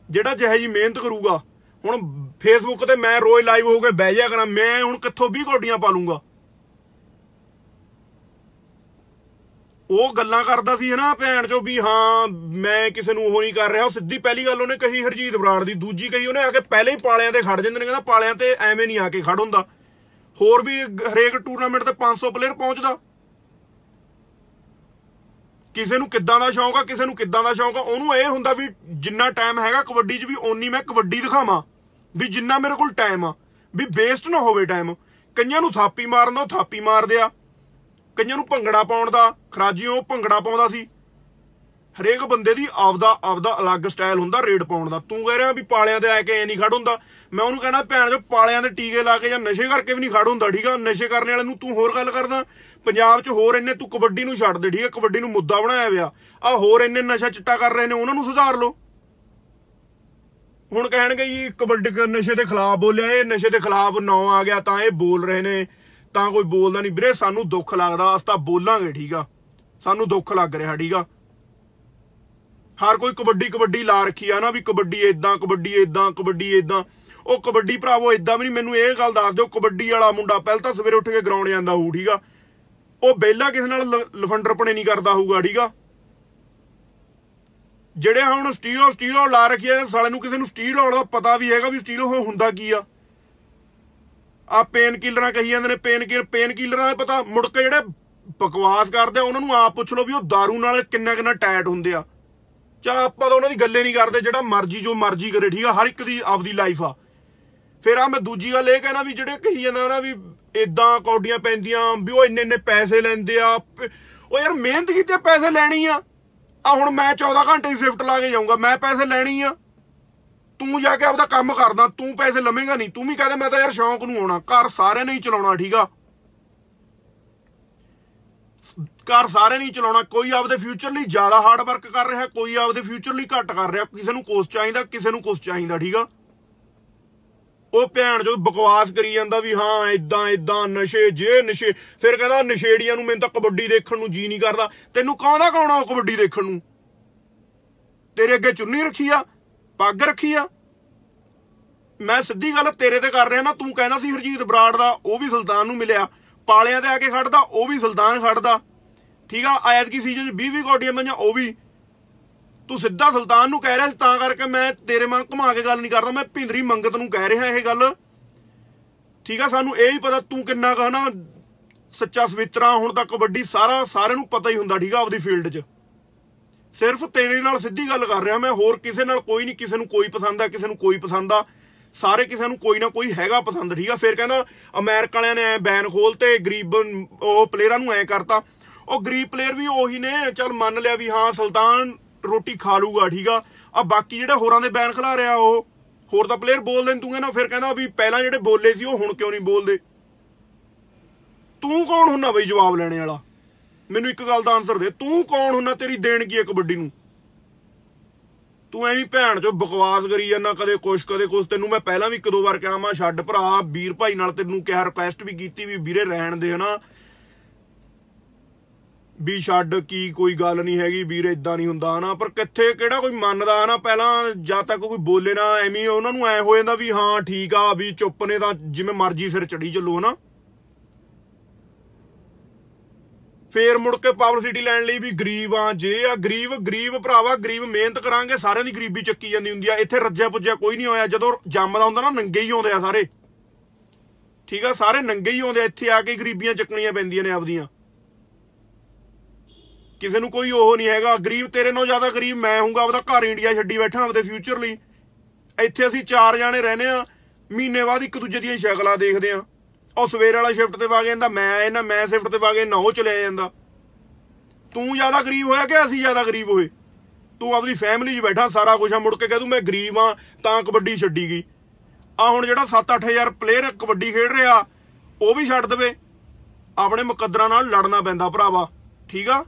ਜਿਹੜਾ ਜਿਹੇ ਜੀ ਮਿਹਨਤ ਕਰੂਗਾ। ਹੁਣ ਫੇਸਬੁੱਕ ਤੇ ਮੈਂ ਰੋਜ਼ ਲਾਈਵ ਹੋ ਕੇ ਬਹਿ ਜਾ ਕਰਾਂ, ਮੈਂ ਹੁਣ ਕਿੱਥੋਂ 20 ਕੋਡੀਆਂ ਪਾ ਲੂੰਗਾ? ਉਹ ਗੱਲਾਂ ਕਰਦਾ ਸੀ ਹਨਾ ਭੈਣ ਚੋ ਵੀ ਹਾਂ, ਮੈਂ ਕਿਸੇ ਨੂੰ ਉਹ ਨਹੀਂ ਕਰ ਰਿਹਾ। ਉਹ ਸਿੱਧੀ ਪਹਿਲੀ ਗੱਲ ਉਹਨੇ ਕਹੀ ਹਰਜੀਤ ਬਰਾੜ ਦੀ, ਦੂਜੀ ਕਹੀ ਉਹਨੇ ਆ ਕੇ ਪਹਿਲੇ ਹੀ ਪਾਲਿਆਂ ਤੇ ਖੜ ਜਾਂਦੇ ਨੇ, ਕਹਿੰਦਾ ਪਾਲਿਆਂ ਤੇ ਐਵੇਂ ਨਹੀਂ ਆ ਕੇ ਖੜ ਹੁੰਦਾ। ਹੋਰ ਵੀ ਹਰੇਕ ਟੂਰਨਾਮੈਂਟ ਤੇ 500 ਪਲੇਅਰ ਪਹੁੰਚਦਾ। ਕਿਸੇ ਨੂੰ ਕਿੱਦਾਂ ਦਾ ਸ਼ੌਂਕ ਆ, ਕਿਸੇ ਨੂੰ ਕਿੱਦਾਂ ਦਾ ਸ਼ੌਂਕ ਆ, ਉਹਨੂੰ ਇਹ ਹੁੰਦਾ ਵੀ ਜਿੰਨਾ ਟਾਈਮ ਹੈਗਾ ਕਬੱਡੀ 'ਚ ਵੀ ਓਨੀ ਮੈਂ ਕਬੱਡੀ ਦਿਖਾਵਾਂ। ਵੀ ਜਿੰਨਾ ਮੇਰੇ ਕੋਲ ਟਾਈਮ ਆ, ਵੀ ਵੇਸਟ ਨਾ ਹੋਵੇ ਟਾਈਮ ਕਈਆਂ ਨੂੰ ਥਾਪੀ ਮਾਰਨ ਦਾ ਥਾਪੀ ਮਾਰਦੇ ਆ। ਕਈਆਂ ਨੂੰ ਭੰਗੜਾ ਪਾਉਣ ਦਾ ਖਰਾਜੀਓ ਭੰਗੜਾ ਪਾਉਂਦਾ ਸੀ। ਹਰੇਕ ਬੰਦੇ ਦੀ ਆਪਦਾ ਆਪਦਾ ਅਲੱਗ ਸਟਾਈਲ ਹੁੰਦਾ ਰੇਡ ਪਾਉਣ ਦਾ। ਤੂੰ ਕਹਿ ਰਿਹਾ ਵੀ ਪਾਲਿਆਂ ਤੇ ਆ ਕੇ ਐ ਨਹੀਂ ਖੜ ਹੁੰਦਾ। ਮੈਂ ਉਹਨੂੰ ਕਹਿਣਾ, ਭੈਣ ਜੋ ਪਾਲਿਆਂ ਦੇ ਟੀਕੇ ਲਾ ਕੇ ਜਾਂ ਨਸ਼ੇ ਕਰਕੇ ਵੀ ਨਹੀਂ ਖੜ ਹੁੰਦਾ, ਠੀਕ ਆ? ਨਸ਼ੇ ਕਰਨ ਵਾਲੇ ਨੂੰ ਤੂੰ ਹੋਰ ਗੱਲ ਕਰਦਾ। ਪੰਜਾਬ 'ਚ ਹੋਰ ਇੰਨੇ ਤੂੰ ਕਬੱਡੀ ਨੂੰ ਛੱਡ ਦੇ, ਠੀਕ ਆ? ਕਬੱਡੀ ਨੂੰ ਮੁੱਦਾ ਬਣਾਇਆ ਹੋਇਆ। ਆ ਹੋਰ ਇੰਨੇ ਨਸ਼ਾ ਚਿੱਟਾ ਕਰ ਰਹੇ ਨੇ, ਉਹਨਾਂ ਨੂੰ ਸੁਧਾਰ ਲਓ। ਹੁਣ ਕਹਿਣਗੇ ਜੀ, ਕਬੱਡੀ ਨਸ਼ੇ ਦੇ ਖਿਲਾਫ ਬੋਲਿਆ, ਇਹ ਨਸ਼ੇ ਦੇ ਖਿਲਾਫ ਨੌ ਆ ਗਿਆ, ਤਾਂ ਇਹ ਬੋਲ ਰਹੇ ਨੇ। ਤਾਂ ਕੋਈ ਬੋਲਦਾ ਨਹੀਂ। ਵੀਰੇ, ਸਾਨੂੰ ਦੁੱਖ ਲੱਗਦਾ, ਅਸ ਤਾਂ ਬੋਲਾਂਗੇ, ਠੀਕ ਆ। ਸਾਨੂੰ ਦੁੱਖ ਲੱਗ ਰਿਹਾ, ਠੀਕ ਆ। ਹਰ ਕੋਈ ਕਬੱਡੀ ਕਬੱਡੀ ਲਾ ਰੱਖੀ ਆ ਨਾ ਵੀ ਕਬੱਡੀ ਇਦਾਂ ਕਬੱਡੀ ਇਦਾਂ ਕਬੱਡੀ ਇਦਾਂ ਉਹ ਕਬੱਡੀ ਭਰਾਵੋ ਇਦਾਂ ਵੀ ਨਹੀਂ। ਮੈਨੂੰ ਇਹ ਗੱਲ ਦੱਸ ਦਿਓ, ਕਬੱਡੀ ਵਾਲਾ ਮੁੰਡਾ ਪਹਿਲ ਤਾਂ ਸਵੇਰੇ ਉੱਠ ਕੇ ਗਰਾਊਂਡ ਜਾਂਦਾ ਹੋਊ, ਠੀਕ ਆ। ਉਹ ਬੇਲਾ ਕਿਸੇ ਨਾਲ ਲਫੰਡਰਪਣੇ ਨਹੀਂ ਕਰਦਾ ਹੋਊਗਾ, ਠੀਕ ਆ। ਜਿਹੜੇ ਹੁਣ ਸਟੀਰੋ ਸਟੀਰੋ ਲਾ ਰੱਖੀ ਐ ਸਾਲੇ ਨੂੰ ਕਿਸੇ ਨੂੰ ਸਟੀਲ ਲਾਉਣ ਦਾ ਪਤਾ ਵੀ ਹੈਗਾ ਵੀ ਸਟੀਲ ਸਟੀਰੋ ਹੁੰਦਾ ਕੀ ਆ। ਆ ਪੇਨ ਕਿਲਰਾਂ ਕਹੀ ਜਾਂਦੇ ਨੇ ਪੇਨ ਕਿਲਰ ਪੇਨ ਕਿਲਰਾਂ ਦਾ ਪਤਾ, ਮੁੜ ਕੇ ਜਿਹੜੇ ਬਕਵਾਸ ਕਰਦੇ ਆ, ਉਹਨਾਂ ਨੂੰ ਆਪ ਪੁੱਛ ਲਓ ਵੀ ਉਹ दारू ਨਾਲ ਕਿੰਨਾ ਕਿੰਨਾ ਟਾਈਟ ਹੁੰਦੇ ਆ। ਚਾ ਆਪਾਂ ਤਾਂ ਉਹਨਾਂ ਦੀ ਗੱਲੇ ਨਹੀਂ ਕਰਦੇ, ਜਿਹੜਾ ਮਰਜ਼ੀ ਜੋ ਮਰਜ਼ੀ ਕਰੇ, ਠੀਕ ਆ, ਹਰ ਇੱਕ ਦੀ ਆਪਦੀ ਲਾਈਫ ਆ। ਫਿਰ ਆ ਮੈਂ ਦੂਜੀ ਗੱਲ ਇਹ ਕਹਿਣਾ ਵੀ ਜਿਹੜੇ ਕਹੀ ਜਾਂਦਾ ਨਾ ਵੀ ਇਦਾਂ ਕੌਡੀਆਂ ਪੈਂਦੀਆਂ, ਵੀ ਉਹ ਇੰਨੇ ਇੰਨੇ ਪੈਸੇ ਲੈਂਦੇ ਆ, ਉਹ ਯਾਰ ਮਿਹਨਤ ਕੀਤੇ ਪੈਸੇ ਲੈਣੀ ਆ। ਆ ਹੁਣ ਮੈਂ 14 ਘੰਟੇ ਦੀ ਸ਼ਿਫਟ ਲਾ ਕੇ ਜਾਊਂਗਾ, ਮੈਂ ਪੈਸੇ ਲੈਣੀ ਆ। ਤੂੰ ਜਾ ਕੇ ਆਪਦਾ ਕੰਮ ਕਰਦਾ, ਤੂੰ ਪੈਸੇ ਲਵੇਂਗਾ ਨਹੀਂ, ਤੂੰ ਵੀ ਕਹਦੇ ਮੈਂ ਤਾਂ ਯਾਰ ਸ਼ੌਂਕ ਨੂੰ ਆਉਣਾ, ਘਰ ਸਾਰੇ ਨਹੀਂ ਚਲਾਉਣਾ, ਠੀਕ ਆ? ਘਰ ਸਾਰੇ ਨਹੀਂ ਚਲਾਉਣਾ, ਕੋਈ ਆਪਦੇ ਫਿਊਚਰ ਲਈ ਜ਼ਿਆਦਾ ਹਾਰਡ ਵਰਕ ਕਰ ਰਿਹਾ, ਕੋਈ ਆਪਦੇ ਫਿਊਚਰ ਲਈ ਘੱਟ ਕਰ ਰਿਹਾ, ਕਿਸੇ ਨੂੰ ਕੋਸ ਚਾਹੀਦਾ, ਕਿਸੇ ਨੂੰ ਕੋਸ ਚਾਹੀਦਾ, ਠੀਕ ਆ? ਉਹ ਭੈਣ ਜੋ ਬਕਵਾਸ ਕਰੀ ਜਾਂਦਾ ਵੀ ਹਾਂ ਇਦਾਂ ਇਦਾਂ ਨਸ਼ੇ, ਜੇ ਨਸ਼ੇ। ਫਿਰ ਕਹਿੰਦਾ ਨਸ਼ੇੜੀਆਂ ਨੂੰ ਮੈਨੂੰ ਤਾਂ ਕਬੱਡੀ ਦੇਖਣ ਨੂੰ ਜੀ ਨਹੀਂ ਕਰਦਾ। ਤੈਨੂੰ ਕੌਂਦਾ ਕੌਣਾ ਉਹ ਕਬੱਡੀ ਦੇਖਣ ਨੂੰ? ਤੇਰੇ ਅੱਗੇ ਚੁੰਨੀ ਰੱਖੀ ਆ, ਪੱਗ ਰੱਖੀ ਆ। ਮੈਂ ਸਿੱਧੀ ਗੱਲ ਤੇਰੇ ਤੇ ਕਰ ਰਿਹਾ ਨਾ, ਤੂੰ ਕਹਿੰਦਾ ਸੀ ਹਰਜੀਤ ਬਰਾੜ ਦਾ, ਉਹ ਵੀ ਸੁਲਤਾਨ ਨੂੰ ਮਿਲਿਆ। ਪਾਲਿਆਂ ਤੇ ਆ ਕੇ ਖੜਦਾ, ਉਹ ਵੀ ਸੁਲਤਾਨ ਖੜਦਾ। ਠੀਕ ਆ ਆਇਤ ਕੀ ਸੀਜ਼ਨ 20 20 ਕੋਟੀਆਂ ਮੰਜਾਂ ਉਹ ਵੀ। ਤੂੰ ਸਿੱਧਾ ਸੁਲਤਾਨ ਨੂੰ ਕਹਿ ਰਿਹਾ ਸੀ, ਤਾਂ ਕਰਕੇ ਮੈਂ ਤੇਰੇ ਮਨ ਘੁਮਾ ਕੇ ਗੱਲ ਨਹੀਂ ਕਰਦਾ, ਮੈਂ ਭਿੰਦਰੀ ਮੰਗਤ ਨੂੰ ਕਹਿ ਰਿਹਾ ਇਹ ਗੱਲ। ਠੀਕ ਆ, ਸਾਨੂੰ ਇਹ ਹੀ ਪਤਾ ਤੂੰ ਕਿੰਨਾ ਕਹ ਨਾ ਸੱਚਾ ਸਵਿਤਰਾ ਹੁਣ ਤੱਕ ਕਬੱਡੀ ਸਾਰਾ ਸਾਰਿਆਂ ਨੂੰ ਪਤਾ ਹੀ ਹੁੰਦਾ, ਠੀਕ ਆ, ਆਪਦੀ ਫੀਲਡ 'ਚ। ਸਿਰਫ ਤੇਰੇ ਨਾਲ ਸਿੱਧੀ ਗੱਲ ਕਰ ਰਿਹਾ ਮੈਂ, ਹੋਰ ਕਿਸੇ ਨਾਲ ਕੋਈ ਨਹੀਂ, ਕਿਸੇ ਨੂੰ ਕੋਈ ਪਸੰਦ ਆ, ਕਿਸੇ ਨੂੰ ਕੋਈ ਪਸੰਦ ਆ। ਸਾਰੇ ਕਿਸੇ ਨੂੰ ਕੋਈ ਨਾ ਕੋਈ ਹੈਗਾ ਪਸੰਦ, ਠੀਕ ਆ। ਫਿਰ ਕਹਿੰਦਾ, ਅਮਰੀਕਾ ਵਾਲਿਆਂ ਨੇ ਐ ਬੈਨ ਖੋਲ ਤੇ ਗਰੀਬ ਉਹ ਪਲੇਅਰਾਂ ਨੂੰ ਐ ਕਰਤਾ। ਉਹ ਗਰੀਬ ਪਲੇਅਰ ਵੀ ਉਹੀ ਨੇ, ਚਲ ਮੰਨ ਲਿਆ ਵੀ ਹਾਂ, ਸੁਲਤਾਨ ਰੋਟੀ ਖਾ ਲੂਗਾ, ਠੀਕ ਆ? ਆ ਬਾਕੀ ਜਿਹੜੇ ਹੋਰਾਂ ਦੇ ਬੈਨ ਖਿਲਾ ਰਿਹਾ ਉਹ ਹੋਰ ਤਾਂ ਪਲੇਅਰ ਬੋਲਦੇ ਨੇ ਤੂੰ ਕਹਿੰਦਾ, ਫਿਰ ਕਹਿੰਦਾ ਵੀ ਪਹਿਲਾਂ ਜਿਹੜੇ ਬੋਲੇ ਸੀ, ਉਹ ਹੁਣ ਕਿਉਂ ਨਹੀਂ ਬੋਲਦੇ? ਤੂੰ ਕੌਣ ਹੁੰਨਾ ਬਈ ਜਵਾਬ ਲੈਣੇ ਵਾਲਾ? ਮੈਨੂੰ ਇੱਕ ਗੱਲ ਦਾ ਆਨਸਰ ਦੇ, ਤੂੰ ਕੌਣ ਹੁੰਨਾ ਤੇਰੀ ਦੇਣ ਕੀ ਹੈ ਕਬੱਡੀ ਨੂੰ? ਤੂੰ ਐਵੇਂ ਭੈਣ ਚੋ ਬਕਵਾਸ ਕਰੀ ਜਾਂਦਾ, ਕਦੇ ਕੁਛ ਕਦੇ ਕੁਛ, ਤੈਨੂੰ ਮੈਂ ਪਹਿਲਾਂ ਵੀ ਇੱਕ ਦੋ ਵਾਰ ਕਿਹਾ, ਮੈਂ ਛੱਡ ਭਰਾ, ਵੀਰ ਭਾਈ ਨਾਲ ਤੈਨੂੰ ਕਿਹਾ ਰਿਕੁਐਸਟ ਵੀ ਕੀਤੀ ਵੀ ਵੀਰੇ ਰਹਿਣ ਦੇ ਹਨਾ। ਵੀ ਛੱਡ ਕੀ ਕੋਈ ਗੱਲ ਨਹੀਂ ਹੈਗੀ ਵੀਰ ਇਦਾਂ ਨਹੀਂ ਹੁੰਦਾ ਹਨਾ ਪਰ ਕਿੱਥੇ, ਕਿਹੜਾ ਕੋਈ ਮੰਨਦਾ ਹਨਾ ਪਹਿਲਾਂ ਜਦ ਤੱਕ ਕੋਈ ਬੋਲੇ ਨਾ, ਐਵੇਂ ਉਹਨਾਂ ਨੂੰ ਐ ਹੋ ਜਾਂਦਾ ਵੀ ਹਾਂ, ਠੀਕ ਆ, ਵੀ ਚੁੱਪ ਨੇ ਤਾਂ ਜਿਵੇਂ ਮਰਜ਼ੀ ਸਿਰ ਚੜੀ ਚੱਲੋ, ਹਨਾ? ਫੇਰ ਮੁੜ ਕੇ ਪਾਵਰ ਸਿਟੀ ਲੈਣ ਲਈ ਵੀ ਗਰੀਬ ਆ, ਜੇ ਆ ਗਰੀਬ ਗਰੀਬ ਭਰਾਵਾ, ਗਰੀਬ ਮਿਹਨਤ ਕਰਾਂਗੇ, ਸਾਰਿਆਂ ਦੀ ਗਰੀਬੀ ਚੱਕੀ ਜਾਂਦੀ ਹੁੰਦੀ ਆ। ਇੱਥੇ ਰੱਜਿਆ ਪੁੱਜਿਆ ਕੋਈ ਨਹੀਂ ਹੋਇਆ, ਜਦੋਂ ਜੰਮਦਾ ਹੁੰਦਾ ਨਾ, ਨੰਗੇ ਹੀ ਆਉਂਦੇ ਆ ਸਾਰੇ। ਠੀਕ ਆ, ਸਾਰੇ ਨੰਗੇ ਹੀ ਆਉਂਦੇ ਇੱਥੇ ਆ ਕੇ ਗਰੀਬੀਆਂ ਚੱਕਣੀਆਂ ਪੈਂਦੀਆਂ ਨੇ ਆਪਦੀਆਂ। ਕਿਸੇ ਨੂੰ ਕੋਈ ਉਹ ਨਹੀਂ ਹੈਗਾ। ਗਰੀਬ ਤੇਰੇ ਨਾਲੋਂ ਜ਼ਿਆਦਾ ਗਰੀਬ ਮੈਂ ਹੋਊਗਾ, ਆਪਦਾ ਘਰ ਇੰਡੀਆ ਛੱਡੀ ਬੈਠਾ, ਆਪਦੇ ਫਿਊਚਰ ਲਈ। ਇੱਥੇ ਅਸੀਂ ਚਾਰ ਜਾਣੇ ਰਹਨੇ ਆ ਮਹੀਨੇ ਬਾਅਦ ਇੱਕ ਦੂਜੇ ਦੀਆਂ ਸ਼ਕਲਾਂ ਦੇਖਦੇ ਆ ਉਹ ਸਵੇਰ ਵਾਲਾ ਸ਼ਿਫਟ ਤੇ ਵਾ ਜਾਂਦਾ, ਮੈਂ ਇਹਨਾਂ, ਮੈਂ ਸ਼ਿਫਟ ਤੇ ਵਾ ਨਾ ਉਹ ਚਲੇ ਜਾਂਦਾ। ਤੂੰ ਜ਼ਿਆਦਾ ਗਰੀਬ ਹੋਇਆ ਕਿ ਅਸੀਂ ਜ਼ਿਆਦਾ ਗਰੀਬ ਹੋਏ? ਤੂੰ ਆਪਣੀ ਫੈਮਿਲੀ 'ਚ ਬੈਠਾ, ਸਾਰਾ ਕੁਝ ਆ, ਮੁੜ ਕੇ ਕਹਿ ਦੂੰ ਮੈਂ ਗਰੀਬ ਆ ਤਾਂ ਕਬੱਡੀ ਛੱਡੀ ਗਈ। ਆ ਹੁਣ ਜਿਹੜਾ 7-8000 ਪਲੇਅਰ ਕਬੱਡੀ ਖੇਡ ਰਿਹਾ, ਉਹ ਵੀ ਛੱਡ ਦੇਵੇ। ਆਪਣੇ ਮੁਕੱਦਰਾਂ ਨਾਲ ਲੜਨਾ ਪੈਂਦਾ ਭਰਾਵਾ, ਠੀਕ ਆ?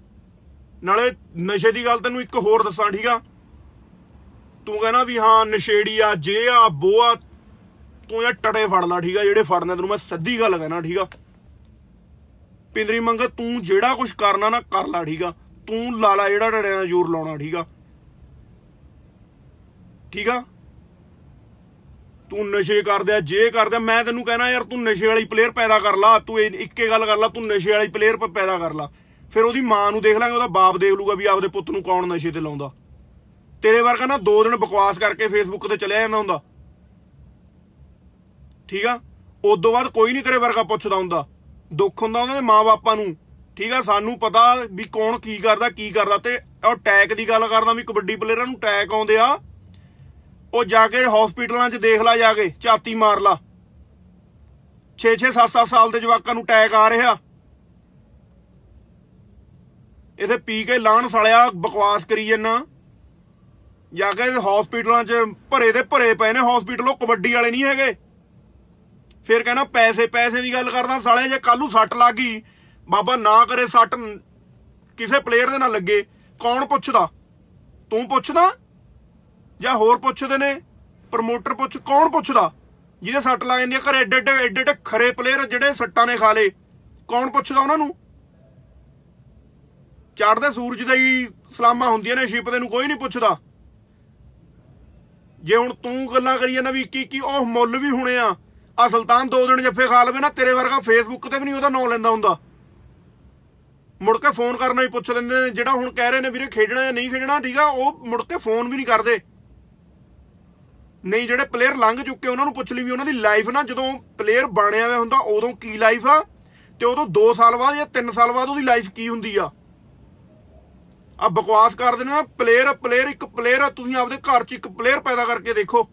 ਨਾਲੇ ਨਸ਼ੇ ਦੀ ਗੱਲ ਤੈਨੂੰ ਇੱਕ ਹੋਰ ਦੱਸਾਂ, ਠੀਕ ਆ? ਤੂੰ ਕਹਿੰਦਾ ਵੀ ਹਾਂ, ਨਸ਼ੇੜੀ ਆ, ਜੇ ਆ, ਬੋ ਆ, ਤੂੰ ਇਹ ਟੜੇ ਫੜ ਲਾ, ਠੀਕ ਆ? ਜਿਹੜੇ ਫੜਨੇ ਤੈਨੂੰ ਮੈਂ ਸਿੱਧੀ ਗੱਲ ਕਹਿਣਾ, ਠੀਕ ਆ? ਪਿੰਦਰੀ ਮੰਗਾ ਤੂੰ ਜਿਹੜਾ ਕੁਝ ਕਰਨਾ ਨਾ ਕਰ ਲੈ, ਠੀਕ ਆ? ਤੂੰ ਲਾਲਾ ਜਿਹੜਾ ਟੜਿਆਂ ਦਾ ਜ਼ੋਰ ਲਾਉਣਾ, ਠੀਕ ਆ? ਠੀਕ ਆ? ਤੂੰ ਨਸ਼ੇ ਕਰਦਿਆ ਜੇ ਕਰਦਿਆ ਮੈਂ ਤੈਨੂੰ ਕਹਿਣਾ ਯਾਰ, ਤੂੰ ਨਸ਼ੇ ਵਾਲੀ ਪਲੇਅਰ ਪੈਦਾ ਕਰ ਲਾ, ਤੂੰ ਇੱਕੇ ਗੱਲ ਕਰ ਲਾ, ਤੂੰ ਨਸ਼ੇ ਵਾਲੀ ਪਲੇਅਰ ਪੈਦਾ ਕਰ ਲਾ। ਫਿਰ ਉਹਦੀ ਮਾਂ ਨੂੰ ਦੇਖ ਲਾਂਗੇ, ਉਹਦਾ ਬਾਪ ਦੇਖ ਲੂਗਾ ਵੀ ਆਪਦੇ ਪੁੱਤ ਨੂੰ ਕੌਣ ਨਸ਼ੇ ਤੇ ਲਾਉਂਦਾ। ਤੇਰੇ ਵਰਗਾ ਨਾ ਦੋ ਦਿਨ ਬਕਵਾਸ ਕਰਕੇ ਫੇਸਬੁੱਕ ਤੇ ਚਲਿਆ ਜਾਂਦਾ ਹੁੰਦਾ। ਠੀਕ ਆ? ਉਦੋਂ ਬਾਅਦ ਕੋਈ ਨਹੀਂ ਤੇਰੇ ਵਰਗਾ ਪੁੱਛਦਾ ਹੁੰਦਾ। ਦੁੱਖ ਹੁੰਦਾ ਉਹਨਾਂ ਦੇ ਮਾਪਿਆਂ ਨੂੰ। ਠੀਕ ਆ? ਸਾਨੂੰ ਪਤਾ ਵੀ ਕੌਣ ਕੀ ਕਰਦਾ ਕੀ ਕਰਦਾ ਤੇ ਉਹ ਟੈਗ ਦੀ ਗੱਲ ਕਰਦਾ ਵੀ ਕਬੱਡੀ ਪਲੇਅਰਾਂ ਨੂੰ ਟੈਗ ਆਉਂਦੇ ਆ। ਉਹ ਜਾ ਕੇ ਹਸਪੀਟਲਾਂ 'ਚ ਦੇਖ ਲਾ ਜਾ ਕੇ, ਝਾਤੀ ਮਾਰ ਲਾ। 6-6 7-7 ਸਾਲ ਦੇ ਜਵਾਕਾਂ ਨੂੰ ਟੈਗ ਆ ਰਿਹਾ। ਇਥੇ ਪੀ ਕੇ ਲਾਣ ਸਾਲਿਆ ਬਕਵਾਸ ਕਰੀ ਜੰਨਾ। ਜਾ ਕੇ ਹਸਪੀਟਲਾਂ 'ਚ ਭਰੇ ਦੇ ਭਰੇ ਪਏ ਨੇ ਹਸਪੀਟਲ ਉਹ ਕਬੱਡੀ ਵਾਲੇ ਨਹੀਂ ਹੈਗੇ। ਫਿਰ ਕਹਿੰਦਾ ਪੈਸੇ ਪੈਸੇ ਦੀ ਗੱਲ ਕਰਦਾ ਸਾਲੇ ਜੇ ਕੱਲੂ ਸੱਟ ਲੱਗ ਗਈ, ਬਾਬਾ ਨਾ ਕਰੇ ਸੱਟ, ਕਿਸੇ ਪਲੇਅਰ ਦੇ ਨਾਲ ਲੱਗੇ, ਕੌਣ ਪੁੱਛਦਾ? ਤੂੰ ਪੁੱਛਦਾ? ਜਾਂ ਹੋਰ ਪੁੱਛਦੇ ਨੇ? ਪ੍ਰਮੋਟਰ ਪੁੱਛ, ਕੌਣ ਪੁੱਛਦਾ? ਜਿਹਦੇ ਸੱਟ ਲੱਗ ਜਾਂਦੀ ਹੈ ਘਰੇ ਏਡੇ ਏਡੇ ਏਡੇ ਏਡੇ ਖਰੇ ਪਲੇਅਰ ਜਿਹੜੇ ਸੱਟਾਂ ਨੇ ਖਾ ਲੇ ਕੌਣ ਪੁੱਛਦਾ ਉਹਨਾਂ ਨੂੰ? ਚੜਦੇ ਸੂਰਜ ਦੇ ਹੀ ਸਲਾਮਾਂ ਹੁੰਦੀਆਂ ਨੇ, ਸ਼ਿਪ ਦੇ ਨੂੰ ਕੋਈ ਨਹੀਂ ਪੁੱਛਦਾ। ਜੇ ਹੁਣ ਤੂੰ ਗੱਲਾਂ ਕਰੀ ਜਾਂਦਾ ਵੀ ਕੀ ਕੀ ਉਹ ਮੁੱਲ ਵੀ ਹੁਣੇ ਆ ਆ ਸੁਲਤਾਨ ਦੋ ਦਿਨ ਜੱਫੇ ਖਾ ਲਵੇ ਨਾ, ਤੇਰੇ ਵਰਗਾ ਫੇਸਬੁੱਕ ਤੇ ਵੀ ਨਹੀਂ ਉਹਦਾ ਨਾਂ ਲੈਂਦਾ ਹੁੰਦਾ। ਮੁੜ ਕੇ ਫੋਨ ਕਰਨਾ ਹੀ ਪੁੱਛ ਲੈਂਦੇ ਨੇ, ਜਿਹੜਾ ਹੁਣ ਕਹਿ ਰਹੇ ਨੇ ਵੀਰੇ ਖੇਡਣਾ ਜਾਂ ਨਹੀਂ ਖੇਡਣਾ, ਠੀਕ ਆ, ਉਹ ਮੁੜ ਕੇ ਫੋਨ ਵੀ ਨਹੀਂ ਕਰਦੇ। ਨਹੀਂ, ਜਿਹੜੇ ਪਲੇਅਰ ਲੰਘ ਚੁੱਕੇ, ਉਹਨਾਂ ਨੂੰ ਪੁੱਛ ਲਈ ਵੀ ਉਹਨਾਂ ਦੀ ਲਾਈਫ ਨਾ, ਜਦੋਂ ਪਲੇਅਰ ਬਣਿਆ ਹੋਇਆ ਹੁੰਦਾ, ਉਦੋਂ ਕੀ ਲਾਈਫ ਆ? ਤੇ ਉਦੋਂ 2 ਸਾਲ ਬਾਅਦ ਜਾਂ 3 ਸਾਲ ਬਾਅਦ ਉਹਦੀ ਲਾਈਫ ਕੀ ਹੁੰਦੀ ਆ? ਆ ਬਕਵਾਸ ਕਰ ਦਿੰਦੇ ਨਾ ਪਲੇਅਰ ਪਲੇਅਰ ਇੱਕ ਪਲੇਅਰ ਤੁਸੀਂ ਆਪਦੇ ਘਰ 'ਚ ਇੱਕ ਪਲੇਅਰ ਪੈਦਾ ਕਰਕੇ ਦੇਖੋ।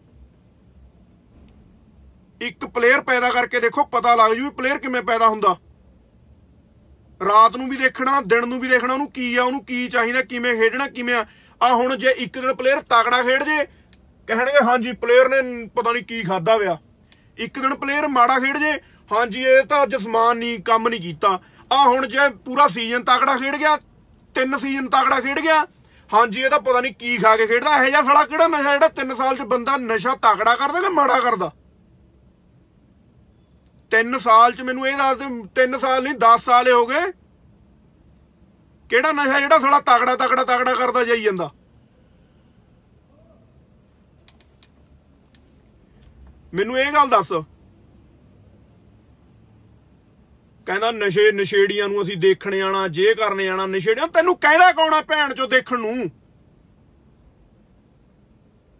ਇੱਕ ਪਲੇਅਰ ਪੈਦਾ ਕਰਕੇ ਦੇਖੋ, ਪਤਾ ਲੱਗ ਜੂ ਵੀ ਪਲੇਅਰ ਕਿਵੇਂ ਪੈਦਾ ਹੁੰਦਾ। ਰਾਤ ਨੂੰ ਵੀ ਦੇਖਣਾ, ਦਿਨ ਨੂੰ ਵੀ ਦੇਖਣਾ, ਉਹਨੂੰ ਕੀ ਆ, ਉਹਨੂੰ ਕੀ ਚਾਹੀਦਾ, ਕਿਵੇਂ ਖੇਡਣਾ, ਕਿਵੇਂ ਆ। ਆ ਹੁਣ ਜੇ ਇੱਕ ਦਿਨ ਪਲੇਅਰ ਤਾਕੜਾ ਖੇਡ ਜੇ, ਕਹਿਣਗੇ, ਹਾਂਜੀ ਪਲੇਅਰ ਨੇ ਪਤਾ ਨਹੀਂ ਕੀ ਖਾਦਾ ਵਿਆ। ਇੱਕ ਦਿਨ ਪਲੇਅਰ ਮਾੜਾ ਖੇਡ ਜੇ, ਹਾਂਜੀ, ਇਹ ਤਾਂ ਜਸਮਾਨ ਨਹੀਂ ਕੰਮ ਨਹੀਂ ਕੀਤਾ। ਆ ਹੁਣ ਜੇ ਪੂਰਾ ਸੀਜ਼ਨ ਤਾਕੜਾ ਖੇਡ ਗਿਆ ਤਿੰਨ ਸੀਜ਼ਨ ਤਕੜਾ ਖੇਡ ਗਿਆ। ਹਾਂਜੀ, ਇਹ ਤਾਂ ਪਤਾ ਨਹੀਂ ਕੀ ਖਾ ਕੇ ਖੇਡਦਾ। ਇਹੋ ਜਿਹਾ ਸਾਲਾ ਕਿਹੜਾ ਨਸ਼ਾ, ਜਿਹੜਾ 3 ਸਾਲ 'ਚ ਬੰਦਾ ਨਸ਼ਾ ਤਕੜਾ ਕਰਦਾ ਕਿ ਮਾੜਾ ਕਰਦਾ? 3 ਸਾਲ 'ਚ ਮੈਨੂੰ ਇਹ ਦੱਸ ਦੇ 3 ਸਾਲ ਨਹੀਂ 10 ਸਾਲ ਹੋ ਗਏ। ਕਿਹੜਾ ਨਸ਼ਾ, ਜਿਹੜਾ ਸਾਲਾ ਤਕੜਾ ਤਕੜਾ ਤਕੜਾ ਕਰਦਾ, ਜਾਈ ਜਾਂਦਾ? ਮੈਨੂੰ ਇਹ ਗੱਲ ਦੱਸ। ਕਹਿੰਦਾ ਨਸ਼ੇ ਨਸ਼ੇੜੀਆਂ ਨੂੰ ਅਸੀਂ ਦੇਖਣ ਆਣਾ ਜੇ ਕਰਨੇ ਆਣਾ ਨਸ਼ੇੜੀਆਂ, ਤੈਨੂੰ ਕਹਿੰਦਾ ਕੌਣ ਆ ਭੈਣ ਚੋ ਦੇਖਣ ਨੂੰ?